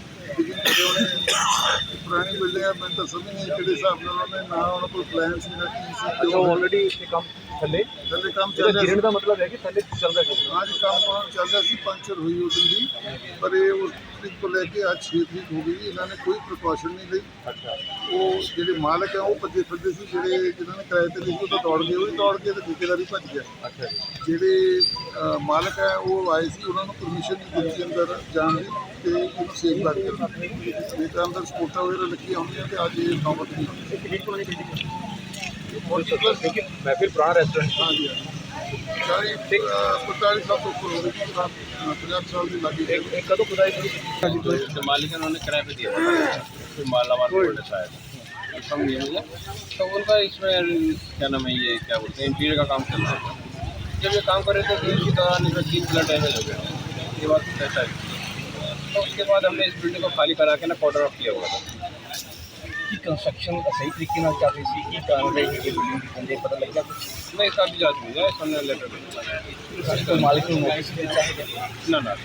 ਪੁਰਾਣੀ ਬਿਲਡਿੰਗ ਹੈ ਮੈਂ ਤਾਂ ਸਮਝ ਨਹੀਂ ਕਿਹੜੇ ਹਿਸਾਬ ਨਾਲ ਉਹਨੇ ਨਾ ਉਹਨਾਂ ਕੋਲ ਪਲਾਨ ਸੀ ਨਾ ਕੀ ਸੀ ਉਹ ਆਲਰੇਡੀ ਇੱਥੇ ਕੰਮ ਥੱਲੇ। ਥੱਲੇ ਕੰਮ ਚੱਲ ਰਿਹਾ ਸੀ। ਦਾ ਮਤਲਬ ਹੈ ਕਿ ਥੱਲੇ ਚੱਲ ਰਿਹਾ ਅੱਜ ਕੰਮ ਕੰਮ ਚੱਲ ਰਿਹਾ ਸੀ ਪੰਚਰ ਹੋਈ ਉਸ ਦਿਨ ਦੀ। ਪਰ ਇਹ ਉਸ ਤਰੀਕ ਤੋਂ ਲੈ ਕੇ ਅੱਜ 6 ਤਰੀਕ ਹੋ ਗਈ। ਇਹਨਾਂ ਨੇ ਕੋਈ ਪ੍ਰੀਕਾਸ਼ਨ ਨਹੀਂ ਲਈ। ਅੱਛਾ। ਉਹ ਜਿਹੜੇ ਮਾਲਕ ਹੈ ਉਹ ਭੱਜੇ ਫਿਰਦੇ ਸੀ। ਜਿਹੜੇ ਜਿਨ੍ਹਾਂ ਨੇ ਕਿਰਾਏ ਤੇ ਲਈ ਉਹ ਤਾਂ ਦੌੜ ਗਏ। ਉਹ ਵੀ ਦੌੜ ਗਏ ਤੇ ਠੇਕੇਦਾਰ ਵੀ ਭੱਜ ਗਿਆ। ਅੱਛਾ ਜਿਹੜੇ ਮਾਲਕ ਹੈ ਉਹ ਆਏ ਸੀ। ਉਹਨਾਂ ਨੂੰ ਪਰਮਿਸ਼ਨ ਨਹੀਂ ਦਿੱਤੀ ਅੰਦਰ ਜਾਣ ਦੀ ਤੇ ਉਹਨੂੰ ਸੇਫ ਕਰ ਦਿੱਤਾ। ਇਹ ਤਾਂ ਅੰਦਰ ਸਪੋਰਟਾਂ ਵਗੈਰਾ ਲੱਗੀਆਂ ਹੁੰਦੀਆਂ ਤੇ ਅੱਜ ਇਹ ਨੌਬਤ ਨਹੀਂ ਹੋਈ। ਕਿੰਨੀ ਪੁਰਾਣੀ ਬਿਲਡਿੰਗ ਹੋਰ ਕੀ ਪਲੱਸ ਹੈ ਮੈਂ ਫਿਰ ਪੁਰਾਣਾ ਰੈਸਟੋਰੈਂਟ ਹਾਂਜੀ ਚਾਲੀ ਪੰਤਾਲੀ ਸਾਲ ਤੋਂ ਉੱਪਰ ਹੋ ਗਏ ਜੀ, ਅਹ, ਪੰਜਾਹ ਸਾਲ ਦੀ ਲੱਗੀ ਹੈ ਇਹ ਕਦੋਂ ਖੁਦਾਈ ਸ਼ੁਰੂ तो मालिक उन्होंने किराए पे दिया था कोई मालाबार रोड है शायद कम नहीं मुझे तो उनका इसमें क्या नाम है ये क्या बोलते हैं इंटीरियर का काम चल रहा था जब ये काम कर रहे थे तो इसी दौरान इसमें तीन पिलर डैमेज हो गए ये बात ऐसा है तो उसके बाद हमने इस बिल्डिंग को खाली करा के ना कॉर्डर ऑफ किया हुआ था ਕੀ ਕੰਸਟਰਕਸ਼ਨ ਸਹੀ ਤਰੀਕੇ ਨਾਲ ਚੱਲ ਰਹੀ ਸੀ ਕੀ ਕਾਰਨ ਰਹੀ ਹੈ ਕਿ ਬਿਲਡਿੰਗ ਦੀ ਕੰਦੇ ਪਤਾ ਲੱਗਿਆ ਕੁਝ ਨਹੀਂ ਸਾਡੀ ਜਾਂਚ ਹੋਈ ਹੈ ਸਾਨੂੰ ਲੈਟਰ ਮਿਲਾ तो मालिक ਨੂੰ ਨੋਟਿਸ ਦੇ ਚਾਹੀਦਾ? ना ना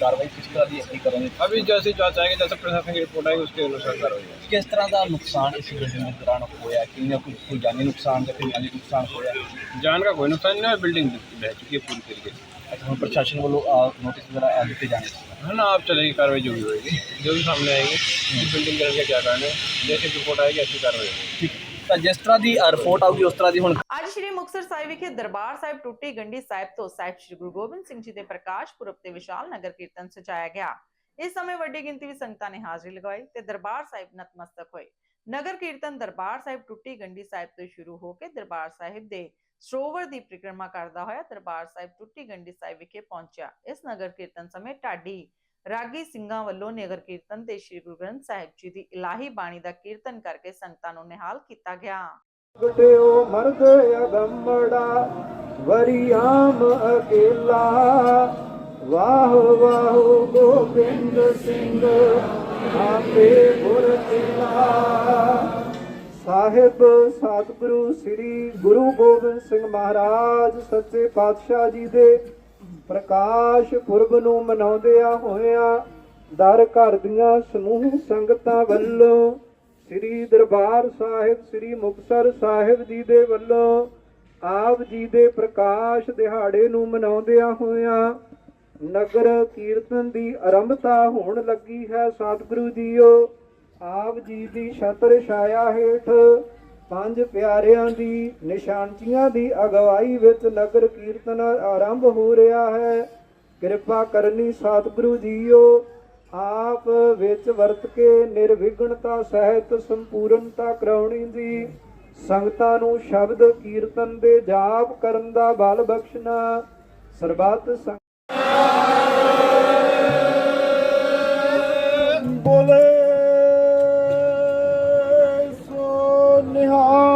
ਕਾਰਵਾਈ ਕਿਸ ਤਰ੍ਹਾਂ ਦੀ ਅਸੀਂ ਕਰਾਂਗੇ? अभी जैसे जांच आएगी जैसे प्रशासन की रिपोर्ट आएगी उसके अनुसार कार्रवाई होगी। ਕਿਸ ਤਰ੍ਹਾਂ ਦਾ ਨੁਕਸਾਨ ਇਸ ਬਿਲਡਿੰਗ ਦੇ ਦੌਰਾਨ ਹੋਇਆ? ਕਿੰਨਾ ਕੁਝ ਕੋਈ ਜਾਨੀ ਨੁਕਸਾਨ ਜਾਂ ਕੋਈ ਮਾਲੀ ਨੁਕਸਾਨ ਹੋਇਆ? ਜਾन का कोई नुकसान नहीं है बिल्डिंग बह चुकी है पूरी तरीके से तो प्रशासन को नोटिस वगैरह देते जाने है ना आप चलेगी कार्रवाई जो भी होगी जो भी सामने आएगी इस बिल्डिंग करने का क्या कारण है जैसे रिपोर्ट आएगी ऐसी कार्रवाई होगी ਤਾਂ ਜਿਸ ਤਰ੍ਹਾਂ ਦੀ ਰਿਪੋਰਟ ਆਊਗੀ ਉਸ ਤਰ੍ਹਾਂ ਦੀ ਹੁਣ ਅੱਜ ਸ਼੍ਰੀ ਮੁਕਤਸਰ ਸਾਹਿਬ ਵਿਖੇ ਦਰਬਾਰ ਸਾਹਿਬ ਟੁੱਟੀ ਗੰਢੀ ਸਾਹਿਬ ਤੋਂ ਸਾਹਿਬ ਸ਼੍ਰੀ ਗੁਰੂ ਗੋਬਿੰਦ ਸਿੰਘ ਜੀ ਦੇ ਪ੍ਰਕਾਸ਼ ਪੁਰਬ ਤੇ ਵਿਸ਼ਾਲ ਨਗਰ ਕੀਰਤਨ ਸਜਾਇਆ ਗਿਆ ਇਸ ਸਮੇਂ ਵੱਡੀ ਗਿਣਤੀ ਵਿੱਚ ਸੰਗਤਾਂ ਨੇ ਹਾਜ਼ਰੀ ਲਗਾਈ ਤੇ ਦਰਬਾਰ ਸਾਹਿਬ ਨਤਮਸਤਕ ਹੋਏ ਨਗਰ ਕੀਰਤਨ ਦਰਬਾਰ ਸਾਹਿਬ ਟੁੱਟੀ ਗੰਢੀ ਸਾਹਿਬ ਤੋਂ ਸ਼ੁਰੂ ਹੋ ਕੇ ਦਰਬਾਰ ਸਾਹਿਬ ਦੇ ਸਰੋਵਰ ਦੀ ਪਰਿਕਰਮਾ ਕਰਦਾ ਹੋਇਆ ਦਰਬਾਰ ਸਾਹਿਬ ਟੁੱਟੀ ਗੰਢੀ ਸਾਹਿਬ ਵਿਖੇ ਪਹੁੰਚਿਆ। ਇਸ ਨਗਰ ਕੀਰਤਨ ਸਮੇਂ ਢਾਡੀ ਰਾਗੀ ਸਿੰਘਾਂ ਵੱਲੋਂ ਨਗਰ ਕੀਰਤਨ ਤੇ ਸ਼੍ਰੀ ਗੁਰੂ ਗ੍ਰੰਥ ਸਾਹਿਬ ਜੀ ਦੀ ਇਲਾਹੀ ਬਾਣੀ ਦਾ ਕੀਰਤਨ ਕਰਕੇ ਸੰਗਤਾਂ ਨੂੰ ਨਿਹਾਲ ਕੀਤਾ ਗਿਆ। ਗਟਿਓ ਮਰਦ ਅਗੰਮੜਾ ਵਰਿਆਮ ਅਕੇਲਾ। ਵਾਹ ਵਾਹ, ਗੋਬਿੰਦ ਸਿੰਘ, ਆਪੇ ਸਾਹਿਬ, ਸਤਿਗੁਰੂ ਸ੍ਰੀ ਗੁਰੂ ਗੋਬਿੰਦ ਸਿੰਘ ਮਹਾਰਾਜ ਸੱਚੇ ਪਾਤਸ਼ਾਹ ਜੀ ਦੇ ਪ੍ਰਕਾਸ਼ ਪੁਰਬ ਨੂੰ ਮਨਾਉਂਦਿਆਂ ਹੋਇਆਂ ਦਰ ਘਰ ਦੀਆਂ ਸਮੂਹ ਸੰਗਤਾਂ ਵੱਲੋਂ ਸ੍ਰੀ ਦਰਬਾਰ ਸਾਹਿਬ, ਸ੍ਰੀ ਮੁਕਤਸਰ ਸਾਹਿਬ ਜੀ ਦੇ ਵੱਲੋਂ ਆਪ ਜੀ ਦੇ ਪ੍ਰਕਾਸ਼ ਦਿਹਾੜੇ ਨੂੰ ਮਨਾਉਂਦਿਆਂ ਹੋਇਆਂ ਨਗਰ ਕੀਰਤਨ ਦੀ ਆਰੰਭਤਾ ਹੋਣ ਲੱਗੀ ਹੈ। ਸਤਿਗੁਰੂ ਜੀਓ ਆਪ ਜੀ ਦੀ ਛਤਰ ਛਾਇਆ ਹੇਠ ਪੰਜ ਪਿਆਰਿਆਂ ਦੀ ਨਿਸ਼ਾਨਚੀਆਂ ਦੀ ਅਗਵਾਈ ਵਿੱਚ ਨਗਰ ਕੀਰਤਨ ਆਰੰਭ ਹੋ ਰਿਹਾ ਹੈ। ਕਿਰਪਾ ਕਰਨੀ ਸਤਿਗੁਰੂ ਜੀਓ, ਆਪ ਵਿੱਚ ਵਰਤ ਕੇ ਨਿਰਵਿਘਨਤਾ ਸਹਿਤ ਸੰਪੂਰਨਤਾ ਕਰਾਉਣੀ ਦੀ ਸੰਗਤਾਂ ਨੂੰ ਸ਼ਬਦ ਕੀਰਤਨ ਦੇ ਜਾਪ ਕਰਨ ਦਾ ਬਲ ਬਖਸ਼ਣਾ। ਸਰਬੱਤ ਸੰਗ ਬੋਲੇ ਸੋ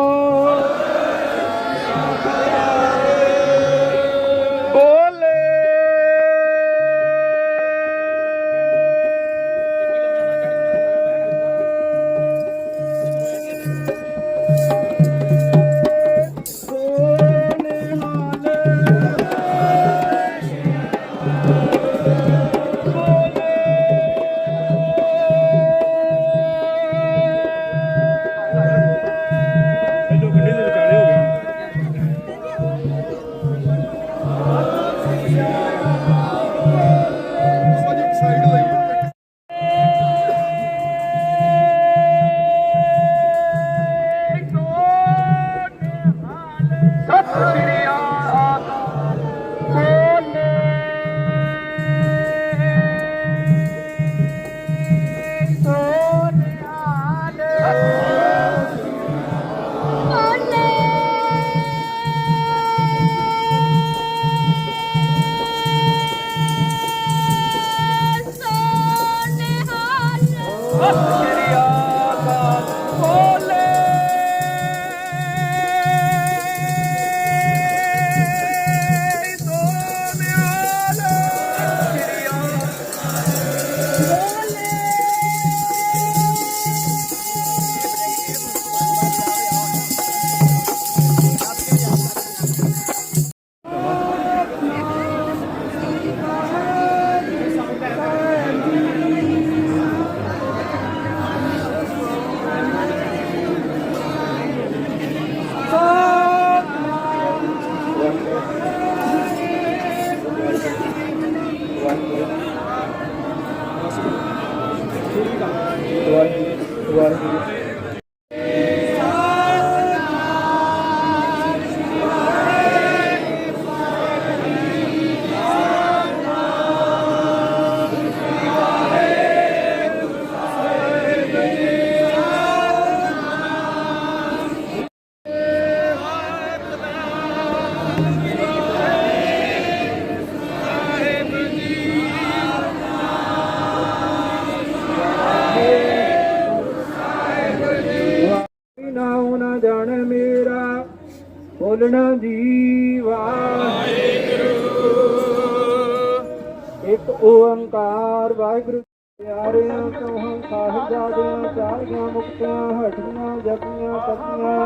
ਓੰਕਾਰ ਵਾਹਿਗੁਰੂ ਪਿਆਰਿਆਂ ਤੋਂ ਸਾਹਿਬਾਦਿਆਂ ਚਾਰੀਆਂ ਮੁਕਤੀਆਂ ਹਟੀਆਂ ਜਪੀਆਂ ਤਪੀਆਂ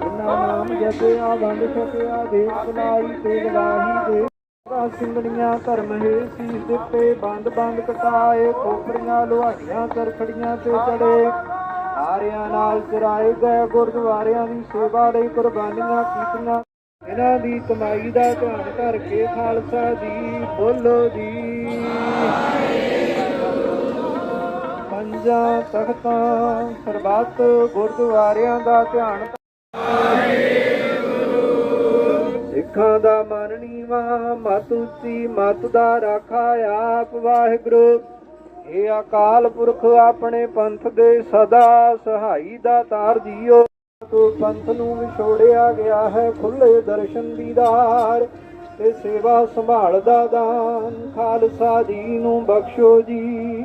ਇਨਾ ਨਾਮ ਜਪਿਆ, ਵੰਡ ਛਕਿਆ ਦੇਖ ਕਲਾਈ ਤੇ ਗਵਾਹੀ ਦੇ ਦਾ ਸਿੰਘਣੀਆਂ ਧਰਮ ਹੈ ਸੀਸ ਦਿੱਤੇ ਬੰਦ ਬੰਦ ਕਟਾਏ ਖੋਪਰੀਆਂ ਲੋਹਾਈਆਂ ਚਰਖੜੀਆਂ ਤੇ ਚੜੇ। ਸਾਰਿਆਂ ਨਾਲ ਚਰਾਏ ਗਏ ਗੁਰਦੁਆਰਿਆਂ ਦੀ ਸੇਵਾ ਲਈ ਕੁਰਬਾਨੀਆਂ ਕੀਤੀਆਂ। ਇਹਨਾਂ ਦੀ ਕਮਾਈ ਦਾ ਧਿਆਨ ਕਰਕੇ ਖਾਲਸਾ ਜੀ ਬੋਲੋ ਜੀ। ਪੰਜਾਂ ਤਖਤਾਂ, ਸਰਬੱਤ ਗੁਰਦੁਆਰਿਆਂ ਦਾ ਧਿਆਨ ਸਿੱਖਾਂ ਦਾ ਮਨ ਨੀਵਾ, ਮਤ ਉੱਚੀ, ਮਤ ਦਾ ਰਾਖਾ ਆਪ ਵਾਹਿਗੁਰੂ। ਇਹ ਅਕਾਲ ਪੁਰਖ ਆਪਣੇ ਪੰਥ ਦੇ ਸਦਾ ਸਹਾਈ ਦਾ ਤਾਰ ਜੀਓ। ਤੋ ਪੰਥ ਨੂੰ ਵਿਛੋੜਿਆ ਗਿਆ ਹੈ ਖੁੱਲੇ ਦਰਸ਼ਨ ਦੀਦਾਰ ਤੇ ਸੇਵਾ ਸੰਭਾਲਦਾ ਦਾਨ ਖਾਲਸਾ ਜੀ ਨੂੰ ਬਖਸ਼ੋ ਜੀ।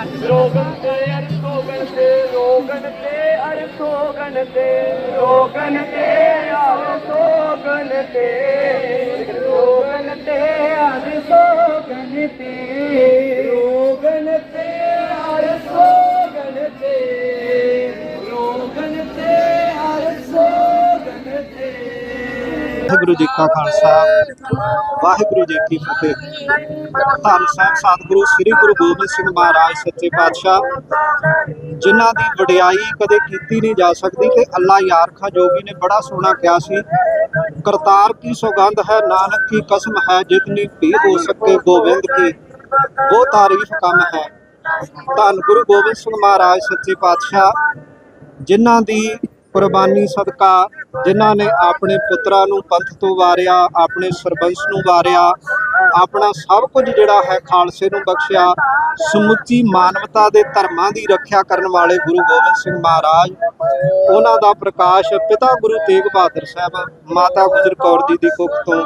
रोगन ते हर सोगन ते रोगन ते हर सोगन ते रोगन ते सोगन ते रोगन ते हर सोगन ते ਵਾਹਿਗੁਰੂ ਜੀ ਕਾ ਖਾਲਸਾ, ਵਾਹਿਗੁਰੂ ਜੀ ਕੀ ਫਤਿਹ। ਧੰਨ ਸਾਹਿਬ, ਸਤਿਗੁਰੂ ਸ੍ਰੀ ਗੁਰੂ ਗੋਬਿੰਦ ਸਿੰਘ ਮਹਾਰਾਜ, ਸੱਚੇ ਪਾਤਸ਼ਾਹ, ਜਿਨ੍ਹਾਂ ਦੀ ਵਡਿਆਈ ਕਦੇ ਕੀਤੀ ਨਹੀਂ ਜਾ ਸਕਦੀ ਤੇ ਅੱਲਾ ਯਾਰ ਖਾਂ ਜੋਗੀ ਨੇ, ਬੜਾ ਸੋਹਣਾ ਕਿਹਾ ਸੀ, ਕਰਤਾਰ ਕੀ ਸੌਗੰਧ ਹੈ, ਨਾਨਕ ਕੀ ਕਸਮ ਹੈ, ਜਿਤਨੀ ਵੀ ਹੋ ਸਕੇ ਗੋਬਿੰਦ ਕੀ। ਉਹ ਤਾਰੀਫ ਕੰਮ ਹੈ। ਧੰਨ ਗੁਰੂ ਗੋਬਿੰਦ ਸਿੰਘ ਮਹਾਰਾਜ, ਸੱਚੇ ਪਾਤਸ਼ਾਹ, ਜਿਨ੍ਹਾਂ ਦੀ ਕੁਰਬਾਨੀ ਸਦਕਾ, ਜਿਨ੍ਹਾਂ ਨੇ ਆਪਣੇ ਪੁੱਤਰਾਂ ਨੂੰ ਪੰਥ ਤੋਂ ਵਾਰਿਆ, ਆਪਣੇ ਸਰਬੰਸ ਨੂੰ ਵਾਰਿਆ, ਆਪਣਾ ਸਭ ਕੁਝ ਜਿਹੜਾ ਹੈ ਖਾਲਸੇ ਨੂੰ ਬਖਸ਼ਿਆ, ਸਮੁੱਚੀ ਮਾਨਵਤਾ ਦੇ ਧਰਮਾਂ ਦੀ ਰੱਖਿਆ ਕਰਨ ਵਾਲੇ ਗੁਰੂ ਗੋਬਿੰਦ ਸਿੰਘ ਮਹਾਰਾਜ, ਉਹਨਾਂ ਦਾ ਪ੍ਰਕਾਸ਼ ਪਿਤਾ ਗੁਰੂ ਤੇਗ ਬਹਾਦਰ ਸਾਹਿਬ, ਮਾਤਾ ਗੁਜਰ ਕੌਰ ਜੀ ਦੀ ਕੁੱਖ ਤੋਂ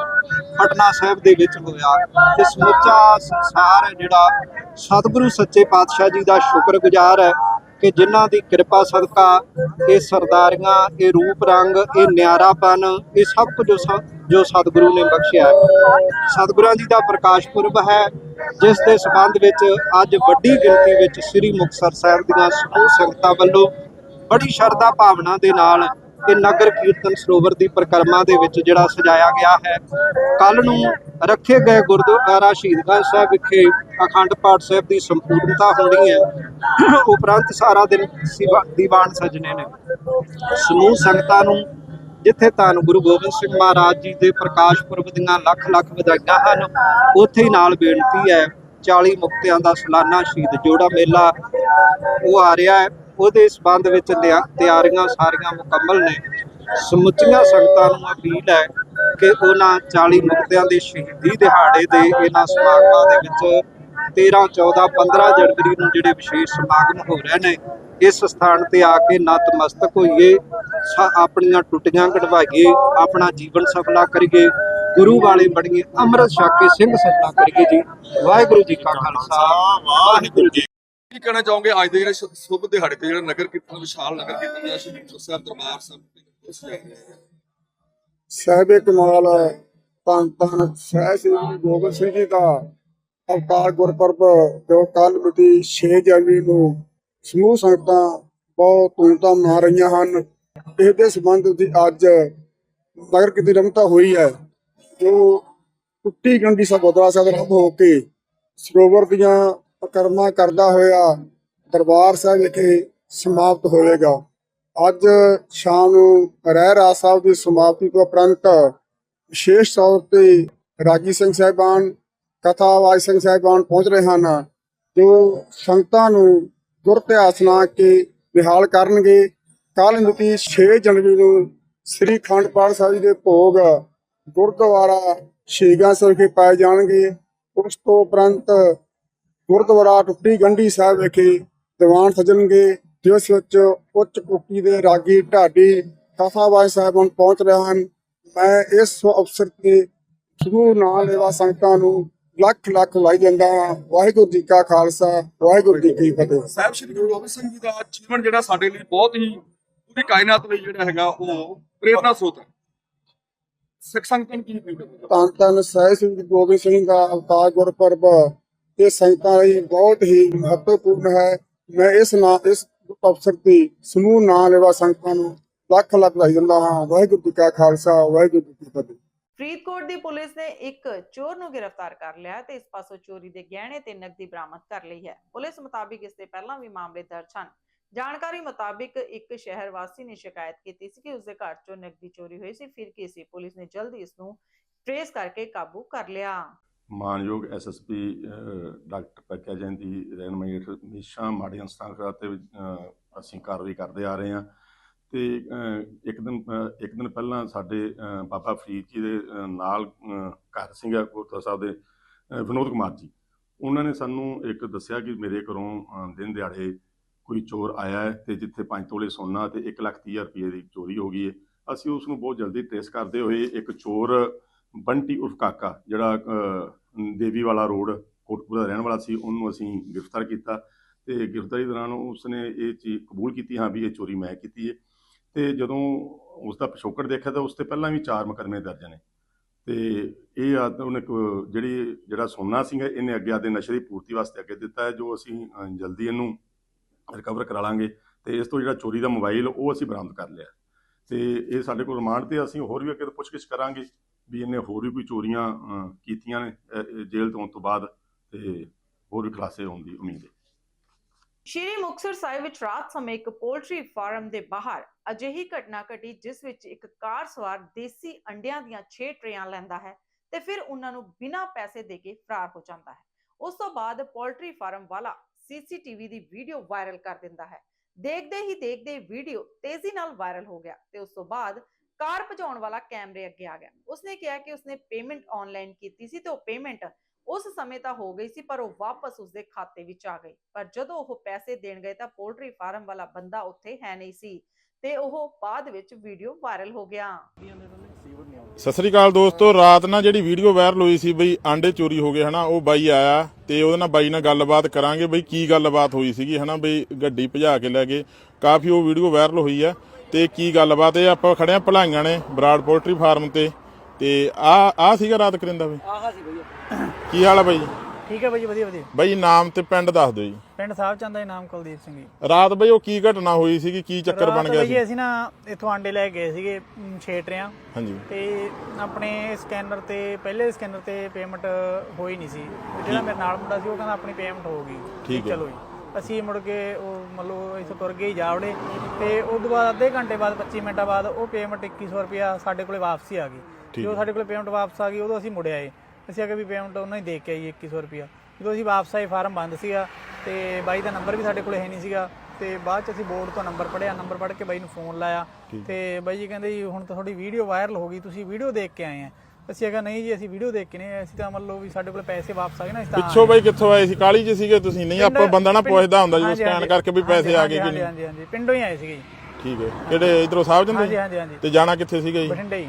ਪਟਨਾ ਸਾਹਿਬ ਦੇ ਵਿੱਚ ਹੋਇਆ। ਤੇ ਸਮੁੱਚਾ ਸੰਸਾਰ ਜਿਹੜਾ ਸਤਿਗੁਰੂ ਸੱਚੇ ਪਾਤਸ਼ਾਹ ਜੀ ਦਾ ਸ਼ੁਕਰਗੁਜ਼ਾਰ ਹੈ। ਕਿ ਜਿਨ੍ਹਾਂ ਦੀ ਕਿਰਪਾ ਸਦਕਾ ਇਹ ਸਰਦਾਰੀਆਂ, ਇਹ ਰੂਪ ਰੰਗ, ਇਹ ਨਿਆਰਾਪਨ, ਇਹ ਸਭ ਕੁਝ ਜੋ ਸਤਿਗੁਰੂ ਨੇ ਬਖਸ਼ਿਆ ਸਤਿਗੁਰਾਂ ਜੀ ਦਾ ਪ੍ਰਕਾਸ਼ ਪੁਰਬ ਹੈ, ਜਿਸ ਦੇ ਸਬੰਧ ਵਿੱਚ ਅੱਜ ਵੱਡੀ ਗਿਣਤੀ ਵਿੱਚ ਸ੍ਰੀ ਮੁਕਤਸਰ ਸਾਹਿਬ ਦੀਆਂ ਸਮੂਹ ਸੰਗਤਾਂ ਵੱਲੋਂ ਬੜੀ ਸ਼ਰਧਾ ਭਾਵਨਾ ਦੇ ਨਾਲ ਤੇ ਨਗਰ ਕੀਰਤਨ ਸਰੋਵਰ ਦੀ ਪਰਿਕਰਮਾ ਦੇ ਵਿੱਚ ਜਿਹੜਾ ਸਜਾਇਆ ਗਿਆ ਹੈ। ਕੱਲ ਨੂੰ ਰੱਖੇ ਗਏ ਗੁਰਦੁਆਰਾ ਸ਼ਹੀਦਗੰਜ ਸਾਹਿਬ ਵਿਖੇ ਅਖੰਡ ਪਾਠ ਸਾਹਿਬ ਦੀ ਸੰਪੂਰਨਤਾ ਹੋਣੀ ਹੈ। ਉਪਰੰਤ ਸਾਰਾ ਦਿਨ ਦੀਵਾਨ ਸਜਣੇ ਨੇ। ਸਮੂਹ ਸੰਗਤਾਂ ਨੂੰ ਜਿੱਥੇ ਧੰਨ ਗੁਰੂ ਗੋਬਿੰਦ ਸਿੰਘ ਮਹਾਰਾਜ ਜੀ ਦੇ ਪ੍ਰਕਾਸ਼ ਪੁਰਬ ਦੀਆਂ ਲੱਖ ਲੱਖ ਵਧਾਈਆਂ ਹਨ, ਉੱਥੇ ਹੀ ਨਾਲ ਬੇਨਤੀ ਹੈ 40 ਮੁਕਤਿਆਂ ਦਾ ਸਾਲਾਨਾ ਸ਼ਹੀਦ ਜੋੜਾ ਮੇਲਾ ਉਹ ਆ ਰਿਹਾ ਹੈ। ਉਹਦੇ ਸਬੰਧ ਵਿੱਚ ਤਿਆਰੀਆਂ ਸਾਰੀਆਂ ਮੁਕੰਮਲ ਨੇ। ਸਮੁੱਚੀਆਂ ਸੰਗਤਾਂ ਨੂੰ ਅਪੀਲ ਹੈ ਕਿ ਉਹਨਾਂ 40 ਮੁਕਤਿਆਂ ਦੇ ਸ਼ਹੀਦੀ ਦਿਹਾੜੇ ਦੇ ਇਹਨਾਂ ਸਮਾਗਮਾਂ ਦੇ ਵਿੱਚ 13 14 15 ਜਨਵਰੀ ਨੂੰ ਜਿਹੜੇ ਵਿਸ਼ੇਸ਼ ਸਮਾਗਮ ਹੋ ਰਹੇ ਨੇ, ਇਸ ਸਥਾਨ ਤੇ ਆ ਕੇ ਨਤਮਸਤਕ ਹੋਈਏ, ਸਾ- ਆਪਣੀਆਂ ਟੁੱਟੀਆਂ ਕਢਵਾਈਏ, ਆਪਣਾ ਜੀਵਨ ਸਫਲਾ ਕਰੀਏ, ਗੁਰੂ ਵਾਲੇ ਬਣੀਏ, ਅੰਮ੍ਰਿਤ ਛਕ ਕੇ ਸਿੰਘ ਸਜਣਾ ਕਰੀਏ ਜੀ। ਵਾਹਿਗੁਰੂ ਜੀ ਕਾ ਖਾਲਸਾ, ਵਾਹਿਗੁਰੂ ਜੀ ਕੀ ਕਹਿਣਾ ਚਾਹੋਗੇ? ਅੱਜ ਦੇ ਜਿਹੜੇ ਸ਼ੁਭ ਦਿਹਾੜੇ ਤੇ ਜਿਹੜਾ ਨਗਰ ਕੀਰਤਨ, ਵਿਸ਼ਾਲ ਨਗਰ ਕੀਰਤਨ ਦਾ ਸ਼ਹੀਦ ਮੁਕਤਸਰ ਸਾਹਿਬ ਦਰਬਾਰ ਸਾਹਿਬ ਸਾਹਿਬੇ ਕਮਾਲ ਧੰਨ ਧੰਨ ਸਹਿ ਸ੍ਰੀ ਗੁਰੂ ਗੋਬਿੰਦ ਸਿੰਘ ਜੀ ਦਾ ਅਵਤਾਰ ਗੁਰਪੁਰਬ, ਜੋ ਕੱਲ ਮਿਤੀ 6 ਜਨਵਰੀ ਨੂੰ ਸਮੂਹ ਸੰਗਤਾਂ ਬਹੁਤ ਧੂਮਧਾਮ ਮਨਾ ਰਹੀਆਂ ਹਨ। ਇਸ ਦੇ ਸੰਬੰਧ ਵਿੱਚ ਅੱਜ ਨਗਰ ਕੀਰਤਨ ਰਮਤਾ ਹੋਈ ਹੈ, ਜੋ ਟੁੱਟੀ ਗੰਢੀ ਸਗੋਦਰਾ ਸਾਹਿਬ ਰੱਬ ਹੋ ਕੇ ਸਰੋਵਰ ਦੀਆਂ ਪਕਰਮਾ ਕਰਦਾ ਹੋਇਆ ਦਰਬਾਰ ਸਾਹਿਬ ਵਿਖੇ ਸਮਾਪਤ ਹੋਵੇਗਾ। ਅੱਜ ਸ਼ਾਮ ਨੂੰ ਰਹਿ ਰਾਜ ਸਾਹਿਬ ਦੀ ਸਮਾਪਤੀ ਤੋਂ ਉਪਰੰਤ ਵਿਸ਼ੇਸ਼ ਤੌਰ ਤੇ ਰਾਗੀ ਸਿੰਘ ਸਾਹਿਬਾਨ ਕਥਾਵਾਜ ਸਿੰਘ ਸਾਹਿਬਾਨ ਪਹੁੰਚ ਰਹੇ ਹਨ, ਜੋ ਸੰਗਤਾਂ ਨੂੰ ਗੁਰ ਇਤਿਹਾਸ ਕੇ ਨਿਹਾਲ ਕਰਨਗੇ। ਕੱਲ ਮਿਤੀ 6 ਜਨਵਰੀ ਨੂੰ ਸ੍ਰੀ ਖੰਡ ਪਾਠ ਸਾਹਿਬ ਜੀ ਦੇ ਭੋਗ ਗੁਰਦੁਆਰਾ ਸ਼ੀਗਾ ਸਾਹਿਬ ਵਿਖੇ ਪਾਏ ਜਾਣਗੇ। ਉਸ ਤੋਂ ਉਪਰੰਤ ਗੁਰਦੁਆਰਾ ਟੁੱਟੀ ਗੰਢੀ ਸਾਹਿਬ ਵਿਖੇ ਦੀਵਾਨ ਸਜਣਗੇ ਜਿਸ ਵਿੱਚ ਉੱਚ ਕੋਟੀ ਦੇ ਰਾਗੀ ਢਾਡੀ ਕਥਾਵਾਜ ਸਾਹਿਬਾਨ ਪਹੁੰਚ ਰਹੇ ਹਨ। ਮੈਂ ਇਸ ਅਵਸਰ ਤੇ ਸਮੂਹ ਨਾਲ ਲੇਵਾ ਸੰਗਤਾਂ ਨੂੰ ਲੱਖ ਲੱਖ ਲਾਈ ਹਾਂ। ਵਾਹਿਗੁਰੂ ਜੀ ਕਾ ਖਾਲਸਾ ਵਾਹਿਗੁਰੂ ਜੀ ਕੀ ਫਤਿਹ। ਸਾਹਿਬ ਸ਼੍ਰੀ ਗੁਰੂ ਗੋਬਿੰਦ ਸਿੰਘ ਜੀ ਦਾ ਜੀਵਨ ਜਿਹੜਾ ਸਾਡੇ ਲਈ ਬਹੁਤ ਹੀ ਪੂਰੀ ਕਾਇਨਾਤ ਲਈ ਜਿਹੜਾ ਹੈਗਾ ਉਹ ਪ੍ਰੇਰਨਾ ਸਰੋਤ ਹੈ। ਸਿੱਖ ਸੰਗਤਾਂ ਕੀ ਅਪੀਲ ਕਰੋਗੇ? ਧੰਨ ਧੰਨ ਸਹਿ ਸਿੰਘ ਗੋਬਿੰਦ ਸਿੰਘ ਦਾ ਅਵਤਾਰ ਗੁਰਪੁਰਬ। ਇਹ ਸੰਗਤਾਂ ਲਈ ਬਹੁਤ ਹੀ ਮਹੱਤਵਪੂਰਨ ਹੈ। ਮੈਂ ਇਸ ਨਾਲ, ਇਸ ਅਵਸਰ ਤੇ ਸਮੂਹ ਨਾਲ ਲੇਵਾ ਸੰਗਤਾਂ ਨੂੰ ਲੱਖ ਲੱਖ ਲਾਈ ਦਿੰਦਾ ਹਾਂ। ਵਾਹਿਗੁਰੂ ਜੀ ਕਾ ਖਾਲਸਾ, ਵਾਹਿਗੁਰੂ ਜੀ ਕੀ ਫਤਿਹ। ਫਰੀਦਕੋਟ ਦੀ ਪੁਲਿਸ ਨੇ ਇੱਕ ਚੋਰ ਨੂੰ ਗ੍ਰਿਫਤਾਰ ਕਰ ਲਿਆ ਤੇ ਇਸ ਪਾਸੋਂ ਚੋਰੀ ਦੇ ਗਹਿਣੇ ਤੇ ਨਕਦੀ ਬਰਾਮਦ ਕਰ ਲਈ ਹੈ। ਪੁਲਿਸ ਮੁਤਾਬਿਕ ਇਸ ਦੇ ਪਹਿਲਾਂ ਵੀ ਮਾਮਲੇ ਦਰਜ ਹਨ। ਜਾਣਕਾਰੀ ਮੁਤਾਬਿਕ ਇੱਕ ਸ਼ਹਿਰ ਵਾਸੀ ਨੇ ਸ਼ਿਕਾਇਤ ਕੀਤੀ ਸੀ ਕਿ ਉਸਦੇ ਘਰ ਚੋਂ ਨਕਦੀ ਚੋਰੀ ਹੋਈ ਸੀ। ਫਿਰ ਕੀ ਸੀ ਪੁਲਿਸ ਨੇ ਜਲਦੀ ਇਸ ਨੂੰ ਟ੍ਰੇਸ ਕਰਕੇ ਕਾਬੂ ਕਰ ਲਿਆ। ਮਾਨਯੋਗ ਐਸਐਸਪੀ ਡਾਕਟਰ ਪੈਕਿਆ ਜੈਨ ਦੀ ਰਹਿਨਮਾਈ ਹਮੇਸ਼ਾ ਮਾੜੇ ਸੰਸਥਾਨਾਂ ਤੇ ਅਸੀਂ ਕਾਰਵਾਈ ਕਰਦੇ ਆ ਰਹੇ ਹਾਂ। ਤੇ ਇੱਕ ਦਿਨ ਇੱਕ ਦਿਨ ਪਹਿਲਾਂ ਸਾਡੇ ਬਾਬਾ ਫਰੀਦ ਜੀ ਦੇ ਨਾਲ ਘਰ ਸਿੰਘਾ ਗੁਰਦੁਆਰਾ ਸਾਹਿਬ ਦੇ ਵਿਨੋਦ ਕੁਮਾਰ ਜੀ। ਉਹਨਾਂ ਨੇ ਸਾਨੂੰ ਇੱਕ ਦੱਸਿਆ ਕਿ ਮੇਰੇ ਘਰੋਂ ਦਿਨ ਦਿਹਾੜੇ ਕੋਈ ਚੋਰ ਆਇਆ ਹੈ ਤੇ ਜਿੱਥੇ 5 ਤੋਲੇ ਸੋਨਾ ਤੇ 1 ਲੱਖ 30 ਰੁਪਏ ਦੀ ਚੋਰੀ ਹੋ ਗਈ ਹੈ। ਅਸੀਂ ਉਸ ਨੂੰ ਬਹੁਤ ਜਲਦੀ ਟ੍ਰੇਸ ਕਰਦੇ ਹੋਏ ਇੱਕ ਚੋਰ ਬੰਟੀ ਉਰਫ ਕਾਕਾ ਜਿਹੜਾ ਅਹ, ਦੇਵੀ ਵਾਲਾ ਰੋਡ ਕੋਟਪੁਰਾ ਦਾ ਰਹਿਣ ਵਾਲਾ ਸੀ ਉਹਨੂੰ ਅਸੀਂ ਗ੍ਰਿਫਤਾਰ ਕੀਤਾ ਤੇ ਗ੍ਰਿਫਤਾਰੀ ਦੌਰਾਨ ਉਸਨੇ ਇਹ ਚੀਜ਼ ਕਬੂਲ ਕੀਤੀ ਹਾਂ ਵੀ ਇਹ ਚੋਰੀ ਮੈਂ ਕੀਤੀ ਹੈ ਤੇ ਜਦੋਂ ਉਸ ਦਾ ਪਿਛੋਕੜ ਦੇਖਿਆ ਤਾਂ ਉਸ ਤੇ ਪਹਿਲਾਂ ਵੀ ਚਾਰ ਮੁਕੱਦਮੇ ਦਰਜ ਨੇ। ਤੇ ਇਹ ਆ ਉਹਨੇ ਕੋ- ਜਿਹੜੀ ਜਿਹੜਾ ਸੋਨਾ ਸੀਗਾ ਇਹਨੇ ਅੱਗੇ ਆਦੇ ਨਸ਼ੇ ਦੀ ਪੂਰਤੀ ਵਾਸਤੇ ਅੱਗੇ ਦਿੱਤਾ ਹੈ ਜੋ ਅਸੀਂ ਜਲਦੀ ਇਹਨੂੰ ਰਿਕਵਰ ਕਰਾ ਲਾਂਗੇ। ਤੇ ਇਸ ਤੋਂ ਜਿਹੜਾ ਚੋਰੀ ਦਾ ਮੋਬਾਈਲ ਉਹ ਅਸੀਂ ਬਰਾਮਦ ਕਰ ਲਿਆ। ਤੇ ਇਹ ਸਾਡੇ ਕੋਲ ਰਿਮਾਂਡ ਤੇ ਅਸੀਂ ਹੋਰ ਵੀ ਅੱਗੇ ਤੋਂ ਪੁੱਛਗਿੱਛ ਕਰਾਂਗੇ। ਵੀ ਇਹਨੇ ਹੋਰ ਵੀ ਚੋਰੀਆਂ ਕੀਤੀਆਂ ਨੇ ਜੇਲ੍ਹ ਤੋਂ ਤੋਂ ਬਾਅਦ ਤੇ ਹੋਰ ਵੀ ਖੁਲਾਸੇ ਹੋਣ ਦੀ ਉਮੀਦ ਹੈ। ਸ਼੍ਰੀ ਮੁਕਤਸਰ ਸਾਹਿਬ ਵਿੱਚ ਰਾਤ ਸਮੇਂ ਇੱਕ ਪੋਲਟਰੀ ਫਾਰਮ ਦੇ ਬਾਹਰ ਅਜਿਹੀ ਘਟਨਾ ਘਟੀ ਜਿਸ ਵਿੱਚ ਇੱਕ ਕਾਰ ਸਵਾਰ ਦੇਸੀ ਅੰਡਿਆਂ ਦੀਆਂ 6 ਟਰੇਆਂ ਲੈਂਦਾ ਹੈ ਤੇ ਫਿਰ ਉਹਨਾਂ ਨੂੰ ਬਿਨਾਂ ਪੈਸੇ ਦੇ ਕੇ ਫਰਾਰ ਹੋ ਜਾਂਦਾ ਹੈ। ਉਸ ਤੋਂ ਬਾਅਦ ਪੋਲਟਰੀ ਫਾਰਮ ਵਾਲਾ ਸੀਸੀਟੀਵੀ ਦੀ ਵੀਡੀਓ ਵਾਇਰਲ ਕਰ ਦਿੰਦਾ ਹੈ। ਦੇਖਦੇ ਹੀ ਦੇਖਦੇ ਵੀਡੀਓ ਤੇਜ਼ੀ ਨਾਲ ਵਾਇਰਲ ਹੋ ਗਿਆ ਤੇ ਉਸ ਤੋਂ ਬਾਅਦ ਕਾਰ ਭਜਾਉਣ ਵਾਲਾ ਕੈਮਰੇ ਅੱਗੇ ਆ ਗਿਆ। ਉਸਨੇ ਕਿਹਾ ਕਿ ਉਸਨੇ ਪੇਮੈਂਟ ਆਨਲਾਈਨ ਕੀਤੀ ਸੀ ਤੇ ਉਹ ਪੇਮੈਂਟ ਉਸ ਸਮੇਂ ਤਾਂ ਹੋ ਗਈ ਸੀ, ਪਰ ਉਹ ਵਾਪਸ ਉਸਦੇ ਖਾਤੇ ਵਿੱਚ ਆ ਗਈ। ਪਰ ਜਦੋਂ ਉਹ ਪੈਸੇ ਦੇਣ ਗਏ ਤਾਂ ਪੋਲਟਰੀ ਫਾਰਮ ਵਾਲਾ ਬੰਦਾ ਉੱਥੇ ਹੈ ਨਹੀਂ ਸੀ ਤੇ ਉਹ ਬਾਅਦ ਵਿੱਚ ਵੀਡੀਓ ਵਾਇਰਲ ਹੋ ਗਿਆ। ਸਤਿ ਸ੍ਰੀ ਅਕਾਲ ਦੋਸਤੋ, ਰਾਤ ਨਾਲ ਜਿਹੜੀ ਵੀਡੀਓ ਵਾਇਰਲ ਹੋਈ ਸੀ ਬਈ, ਆਂਡੇ ਚੋਰੀ ਹੋ ਗਏ, ਹਨਾ, ਉਹ ਬਾਈ ਆਇਆ ਤੇ ਉਹਦੇ ਨਾਲ ਬਾਈ ਨਾਲ ਗੱਲਬਾਤ ਕਰਾਂਗੇ ਬਈ ਕੀ ਗੱਲਬਾਤ ਹੋਈ ਸੀਗੀ, ਹਨਾ, ਬਈ ਗੱਡੀ ਭਜਾ ਕੇ ਲੈ ਗਏ। ਕਾਫੀ ਉਹ ਵੀਡੀਓ ਵਾਇਰਲ ਹੋਈ ਆ। ਤੇ ਕੀ ਗੱਲਬਾਤ ਇਹ ਆਪਾਂ ਖੜੇ ਆ ਭਲਾਈਆਂ ਨੇ ਬਰਾੜ ਪੋਲਟਰੀ ਫਾਰਮ ਤੇ। ਤੇ ਆ ਆ ਸੀਗਾ ਰਾਤ ਕਰਿੰਦਾ ਬਈ? ਆਹਾ ਸੀ ਭਈਆ ਕੀ ਹਾਲ ਆ ਬਾਈ? ਠੀਕ ਹੈ ਭਾਜੀ ਵਧੀਆ ਵਧੀਆ। ਬਾਈ ਨਾਮ ਤੇ ਪਿੰਡ ਦੱਸ ਦਿਓ ਜੀ। ਪਿੰਡ ਸਾਹਿਬ ਚੰਦ ਦਾ ਨਾਮ ਕੁਲਦੀਪ ਸਿੰਘ ਜੀ। ਰਾਤ ਬਈ ਉਹ ਕੀ ਘਟਨਾ ਹੋਈ ਸੀਗੀ ਕੀ ਚੱਕਰ ਬਣ ਗਿਆ ਸੀ? ਅਸੀਂ ਨਾ ਇੱਥੋਂ ਆਂਡੇ ਲੈ ਗਏ ਸੀਗੇ ਅਮ, ਛੇ ਟਰਿਆਂ ਹਾਂਜੀ। ਤੇ ਆਪਣੇ ਸਕੈਨਰ ਤੇ ਪਹਿਲੇ ਸਕੈਨਰ ਤੇ ਪੇਮੈਂਟ ਹੋਈ ਨਹੀਂ ਸੀ। ਜਿਹੜਾ ਮੇਰੇ ਨਾਲ ਮੁੰਡਾ ਸੀ ਉਹ ਕਹਿੰਦਾ ਆਪਣੀ ਪੇਮੈਂਟ ਹੋ ਗਈ। ਠੀਕ ਹੈ। ਚਲੋ ਜੀ। ਅਸੀਂ ਮੁੜ ਕੇ ਉਹ ਮਤਲਬ ਇੱਥੋਂ ਤੁਰ ਗਏ ਜਾਵੜੇ ਤੇ ਉਸ ਤੋਂ ਬਾਅਦ ਅੱਧੇ ਘੰਟੇ ਬਾਅਦ 25 ਮਿੰਟਾਂ ਬਾਅਦ ਉਹ ਪੇਮੈਂਟ 2100 ਰੁਪਿਆ ਸਾਡੇ ਕੋਲੇ ਵਾਪਸੀ ਆ ਗਈ। ਹੈ। ਸਾਡੇ ਕੋਲੇ ਪੇਮੈਂਟ ਵਾਪਸ ਆ ਗਈ ਉਦੋਂ ਅਸੀਂ ਮੁੜ ਆਏ। ਅਸੀਂ ਆਖਿਆ ਵੀ ਪੇਮੈਂਟ ਉਹਨਾਂ ਹੀ ਦੇ ਕੇ ਆਈ 2100 ਰੁਪਿਆ ਜਦੋਂ ਅਸੀਂ ਵਾਪਸ ਆਏ ਫਾਰਮ ਬੰਦ ਸੀਗਾ ਤੇ ਬਾਈ ਦਾ ਨੰਬਰ ਵੀ ਸਾਡੇ ਕੋਲੇ ਹੈ ਨਹੀਂ ਸੀਗਾ। ਤੇ ਬਾਅਦ ਚ ਅਸੀਂ ਬੋਰਡ ਤੋਂ ਨੰਬਰ ਪੜਿਆ ਨੰਬਰ ਪੜ ਕੇ ਬਾਈ ਨੂੰ ਫੋਨ ਲਾਇਆ ਤੇ ਬਾਈ ਜੀ ਕਹਿੰਦੇ ਜੀ ਹੁਣ ਤਾਂ ਤੁਹਾਡੀ ਵੀਡੀਓ ਵਾਇਰਲ ਹੋ ਗਈ ਤੁਸੀਂ ਵੀਡੀਓ ਦੇਖ ਕੇ ਆਏ ਆ। ਅਸੀਂ ਕਿਹਾ ਨਹੀਂ ਜੀ ਅਸੀਂ ਵੀਡੀਓ ਦੇਖ ਕੇ ਆਏ, ਅਸੀਂ ਤਾਂ ਮੰਨ ਲਓ ਵੀ ਸਾਡੇ ਕੋਲ ਪੈਸੇ ਵਾਪਸ ਆ ਗਏ ਨਾ ਅਸੀਂ ਤਾਂ ਪਿੱਛੋਂ ਬਾਈ ਕਿੱਥੋਂ ਆਏ ਸੀ? ਕਾਲੀ ਚ ਸੀਗੇ ਤੁਸੀਂ? ਨਹੀਂ ਆਪਾਂ ਬੰਦਾ ਨਾ ਪੁੱਛਦਾ ਹੁੰਦਾ ਜਦੋਂ ਸਕੈਨ ਕਰਕੇ ਵੀ ਪੈਸੇ ਆ ਗਏ ਕਿ ਨਹੀਂ। ਹਾਂਜੀ ਹਾਂਜੀ। ਪਿੰਡੋਂ ਹੀ ਆਏ ਸੀਗੇ ਜੀ। ਠੀਕ ਹੈ। ਕਿਹੜੇ ਇਧਰੋਂ ਸਾਹਿਬ ਹਾਂਜੀ ਹਾਂਜੀ ਹਾਂਜੀ। ਤੇ ਜਾਣਾ ਕਿੱਥੇ ਸੀਗਾ ਜੀ? ਬਠਿੰਡੇ ਹੀ।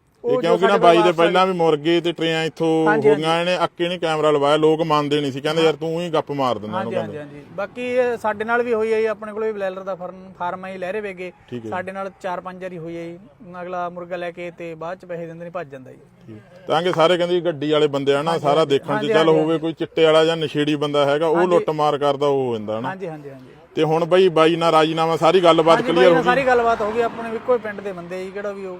ਇਹ ਕਿਉਂਕਿ ਨਾ ਬਾਈ ਦੇ ਪਹਿਲਾਂ ਵੀ ਮੁਰਗੇ ਤੇ ਟਰੇਆਂ ਇੱਥੋਂ ਹੋ ਗਈਆਂ ਇਹਨੇ ਅੱਕੇ ਨਹੀਂ ਕੈਮਰਾ ਲਵਾਇਆ ਲੋਕ ਮੰਨਦੇ ਨਹੀਂ ਸੀ। ਕਹਿੰਦੇ ਯਾਰ ਤੂੰ ਹੀ ਗੱਪ ਮਾਰ ਦਿੰਦਾ ਉਹਨੂੰ ਹਾਂਜੀ ਹਾਂਜੀ। ਬਾਕੀ ਸਾਡੇ ਨਾਲ ਵੀ ਹੋਈ ਹੈ ਆਪਣੇ ਕੋਲ ਵੀ ਬਲੈਲਰ ਦਾ ਫਾਰਮ ਫਾਰਮ ਹੈ ਲਹਿਰੇ ਵੇਗੇ। ਸਾਡੇ ਨਾਲ ਚਾਰ ਪੰਜ ਵਾਰੀ ਹੋਈ ਹੈ ਅਗਲਾ ਮੁਰਗਾ ਲੈ ਕੇ ਤੇ ਬਾਅਦ ਚ ਪੈਸੇ ਦਿੰਦੇ ਨਹੀਂ ਭੱਜ ਜਾਂਦਾ ਜੀ। ਤਾਂ ਕਿ ਸਾਰੇ ਕਹਿੰਦੇ ਗੱਡੀ ਵਾਲੇ ਬੰਦੇ ਆ ਨਾ ਸਾਰਾ ਦੇਖਣ 'ਚ ਚੱਲ ਹੋਵੇ ਕੋਈ ਚਿੱਟੇ ਵਾਲਾ ਜਾਂ ਨਸ਼ੇੜੀ ਬੰਦਾ ਹੈਗਾ ਉਹ। ਲੁੱਟ ਮਾਰ ਕਰਦਾ ਉਹ ਹੋ ਜਾਂਦਾ ਨਾ ਹਾਂਜੀ ਹਾਂਜੀ ਹਾਂਜੀ। ਤੇ ਹੁਣ ਬਈ ਬਾਈ ਨਾਲ ਰਾਜੀਨਾਮਾ ਸਾਰੀ ਗੱਲਬਾਤ ਕਲੀਅਰ ਹੋ ਨਾਲ ਸਾਰੀ ਗਈ। ਗੱਲਬਾਤ ਹੋ ਗਈ ਆਪਣੇ ਇੱਕੋ ਹੀ ਪਿੰਡ ਦੇ ਬੰਦੇ ਜੀ ਕਿਹੜਾ ਵੀ ਉਹ।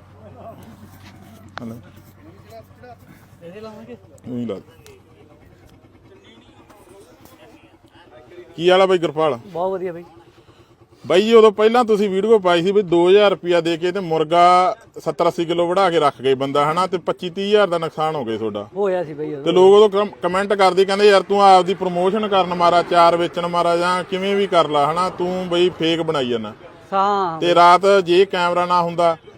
ਠੀਕ ਹਨਾ ਇਹਦੇ ਲਾਵਾਂਗੇ ਉਹੀ ਲਾ ਦੇ। ਕੀ ਵਾਲਾ ਬਾਈ ਗੁਰਪਾਲ? ਬਹੁਤ ਵਧੀਆ ਬਾਈ। ਬਾਈ ਜੀ ਉਦੋਂ ਪਹਿਲਾਂ ਤੁਸੀਂ ਵੀਡੀਓ ਪਾਈ ਸੀ ਵੀ 2000 ਰੁਪਿਆ ਦੇ ਕੇ ਤੇ ਮੁਰਗਾ 70 80 ਕਿਲੋ ਵੜਾ ਕੇ ਰੱਖ ਗਏ ਬੰਦਾ ਹਨਾ? ਤੇ 25 30000 ਦਾ ਨੁਕਸਾਨ ਹੋ ਗਿਆ ਤੁਹਾਡਾ। ਹੋਇਆ ਸੀ ਬਾਈ ਤੇ ਲੋਕ ਉਦੋਂ ਕਮੈਂਟ ਕਰਦੇ ਕਹਿੰਦੇ ਯਾਰ ਤੂੰ ਆਪਦੀ ਪ੍ਰੋਮੋਸ਼ਨ ਕਰਨ ਮਾਰਾ ਚਾਰ ਵੇਚਣ ਮਾਰਾ ਜਾਂ ਕਿਵੇਂ ਵੀ ਕਰ ਲਾ ਹਨਾ? ਤੂੰ ਬਈ ਫੇਕ ਬਣਾਈ ਜਾਂਦਾ। ਹਾਂ ਤੇ ਰਾਤ ਜੇ ਕੈਮਰਾ ਨਾ ਹੁੰਦਾ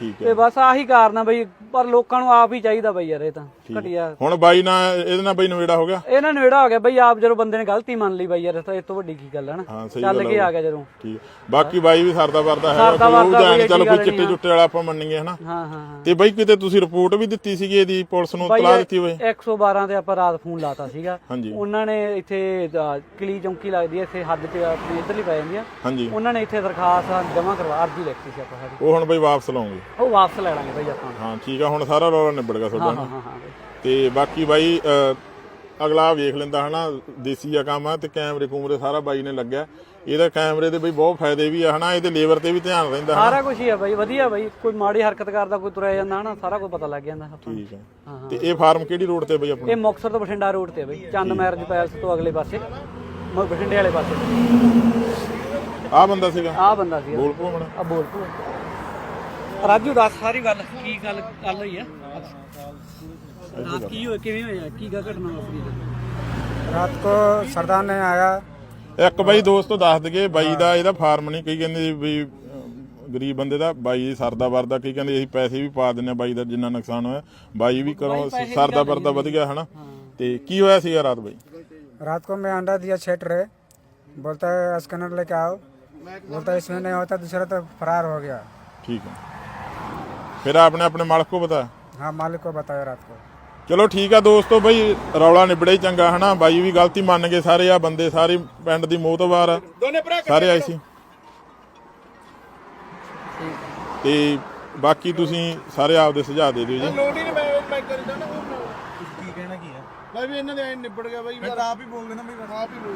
ਠੀਕ ਤੇ ਬਸ ਆਹੀ ਕਾਰਨ ਆ ਬਈ ਪਰ ਲੋਕਾਂ ਨੂੰ ਆਪ ਹੀ ਚਾਹੀਦਾ ਬਈ ਯਾਰ ਇਹ ਤਾਂ। ਘਟਿਆ। ਹੁਣ ਬਾਈ ਨਾਲ ਇਹਦੇ ਨਾਲ ਬਾਈ ਨਵੇੜਾ ਹੋ ਗਿਆ? ਇਹਨਾਂ ਨੂੰ ਇਹੜਾ ਹੋ ਗਿਆ ਬਈ ਆਪ ਜਦੋਂ ਬੰਦੇ ਨੇ ਗਲਤੀ ਮੰਨ ਲਈ ਬਈ ਯਾਰ ਤਾਂ ਇਹ ਤੋਂ ਵੱਡੀ ਕੀ ਗੱਲ ਹੈ ਨਾ। ਹਾਂ ਸਹੀ ਚੱਲ ਗੱਲ ਕੇ ਆ ਗਿਆ ਜਦੋਂ। ਠੀਕ ਬਾਕੀ ਬਾਈ ਵੀ ਸਰਦਾ ਵਰਦਾ ਹੈ ਸਰਦਾ ਵਰਦਾ ਕੋਈ ਚੱਲ ਐਡੀ ਕੋਈ ਗੱਲ ਚਿੱਟੇ ਚੁੱਟੇ ਵਾਲਾ ਆਪਾਂ ਮੰਨੀਏ ਹਨਾ? ਹਾਂ ਹਾਂ ਹਾਂ। ਤੇ ਬਾਈ ਕਿਤੇ ਤੁਸੀਂ ਰਿਪੋਰਟ ਵੀ ਦਿੱਤੀ ਸੀਗੀ ਇਹਦੀ ਪੁਲਿਸ ਨੂੰ ਬਾਈ ਤਲਾ ਦਿੱਤੀ ਹੋਏ 112 ਤੇ ਆਪਾਂ ਰਾਤ ਫੋਨ ਲਾਤਾ ਸੀਗਾ। ਹਾਂਜੀ। ਉਹਨਾਂ ਨੇ ਇੱਥੇ ਕਿਲੀ ਚੌਂਕੀ ਲੱਗਦੀ ਹੈ ਇੱਥੇ ਹੱਦ ਤੇ ਆਪਣੀ ਇੱਧਰਲੀ ਪੈ ਜਾਂਦੀ ਆ। ਹਾਂਜੀ। ਉਹਨਾਂ ਨੇ ਇੱਥੇ ਦਰਖਾਸਤ ਜਮ੍ਹਾਂ ਕਰਵਾ ਅਰਜੀ ਲਿਖਤੀ ਸੀ ਆਪਾਂ ਸਾਡੀ। ਉਹ ਹੁਣ ਬਾਈ ਵਾਪਸ ਲਾਉਂਗੇ। ਉਹ ਵਾਪਸ ਲੈ ਲਾਂਗੇ ਬਈ ਆਪਾਂ। ਹਾਂ ਠੀਕ ਆ ਹੁਣ ਸਾਰਾ ਰੌਲਾ ਨਿਬੜ ਗਿਆ ਤੁਹਾਡਾ ਹਾਂ। ਹਾਂ ਹਾਂ ਹਾਂ। ਬਈ। ਤੇ ਬਾਕੀ ਬਾਈ ਅ, ਅਗਲਾ ਵੇਖ ਲੈਂਦਾ ਹਨਾ? ਦੇਸੀ ਆ ਕੰਮ ਆ ਤੇ ਕੈਮਰੇ ਕੂਮਰੇ ਸਾਰਾ ਬਾਈ ਨੇ ਲੱਗਿਆ। ਇਹਦਾ ਕੈਮਰੇ ਦੇ ਬਈ ਬਹੁਤ ਫਾਇਦੇ ਵੀ ਆ ਹਨਾ? ਇਹਦੇ ਲੇਬਰ ਤੇ ਵੀ ਧਿਆਨ ਰਹਿੰਦਾ ਹਨਾ? ਸਾਰਾ ਕੁਝ ਹੀ ਆ ਬਈ ਵਧੀਆ ਬਈ। ਕੋਈ ਮਾੜੀ ਹਰਕਤ ਕਰਦਾ ਕੋਈ ਤੁਰਿਆ ਜਾਂਦਾ ਹਨਾ? ਸਾਰਾ ਕੁਝ ਪਤਾ ਲੱਗ ਜਾਂਦਾ ਆਪਾਂ ਨੂੰ। ਠੀਕ ਹੈ ਹਾਂ। ਤੇ ਇਹ ਫਾਰਮ ਕਿਹੜੀ ਰੋਡ ਤੇ ਬਈ ਆਪਣਾ? ਇਹ ਮੁਕਤਸਰ ਤੋਂ ਬਠਿੰਡਾ ਰੋਡ ਤੇ ਆ ਬਈ। ਚੰਦ ਮੈਰਜ ਪੈਲਸ ਤੋਂ ਅਗਲੇ ਪਾਸੇ। ਮ- ਬਠਿੰਡੇ ਵਾਲੇ ਪਾਸੇ। ਆ ਬੰਦਾ ਸੀਗਾ? ਆਹ ਬੰਦਾ ਸੀ ਬੋਲ ਹੁਣ। ਆ ਬੋਲ ਤੂੰ ਰਾਜੂ ਦੱਸ ਸਾਰੀ ਗੱਲ ਕੀ ਗੱਲ ਗੱਲ ਹੋਈ ਆ ਰਾਤ ਕੀ ਹੋਇਆ ਕਿਵੇਂ ਹੋਇਆ ਕੀ ਗਾ ਘਟਨਾ ਵਾਪਰੀ रात को सरदार ने आया ਇੱਕ ਬਾਈ ਦੋਸਤੋ ਦੱਸ ਦਗੇ ਬਾਈ ਦਾ ਇਹਦਾ ਫਾਰਮ ਨਹੀਂ ਕਈ ਕਹਿੰਦੇ ਵੀ ਅਹ, ਗਰੀਬ ਬੰਦੇ ਦਾ ਬਾਈ ਸਰਦਾ ਵਰਦਾ ਕਈ ਕਹਿੰਦੇ ਅਸੀਂ ਪੈਸੇ ਵੀ ਪਾ ਦਿੰਨੇ ਬਾਈ ਦਾ ਜਿੰਨਾ ਨੁਕਸਾਨ ਹੋਇਆ ਬਾਈ ਵੀ ਕਰੋ ਸਰਦਾ ਵਰਦਾ ਵਧ ਗਿਆ ਹਨਾ ਤੇ ਕੀ ਹੋਇਆ ਸੀਗਾ ਰਾਤ ਬਾਈ रात को मैं अंडा दिया छेट रहे बोलता है स्कैनर लेके आओ बोलता है इसमें नहीं होता दूसरा तो फरार हो गया ਠੀਕ ਹੈ ਫਿਰ ਆਪਨੇ ਆਪਣੇ ਮਾਲਕ ਕੋ ਬਤਾਇਆ हाँ मालिक को बताया रात को ਚਲੋ ਠੀਕ ਆ ਦੋਸਤੋ ਬਈ ਰੌਲਾ ਨਿਬੜੇ ਹੀ ਚੰਗਾ ਹਨਾ ਬਾਈ ਵੀ ਗਲਤੀ ਮੰਨ ਗਏ ਸਾਰੇ ਆ ਬੰਦੇ ਸਾਰੇ ਪਿੰਡ ਦੀ ਮੋਤਬਾਰ ਆ ਸਾਰੇ ਆਏ ਸੀ ਤੇ ਬਾਕੀ ਤੁਸੀਂ ਸਾਰੇ ਆਪਦੇ ਸੁਝਾਅ ਦੇ ਦਿਓ ਜੀ ਲੋੜ ਹੀ ਨਹੀਂ ਮੈਂ ਮੈਂ ਕਰਦਾ ਨਾ ਕੀ ਕਹਿਣਾ ਕੀ ਆ ਮੈਂ ਵੀ ਇਹਨਾਂ ਦੇ ਐਂ ਨਿਬੜ ਗਿਆ ਬਾਈ ਫਿਰ ਆਪ ਹੀ ਬੋਲ ਦੇਣਾ ਬਈ ਆਪ ਹੀ ਬੋਲ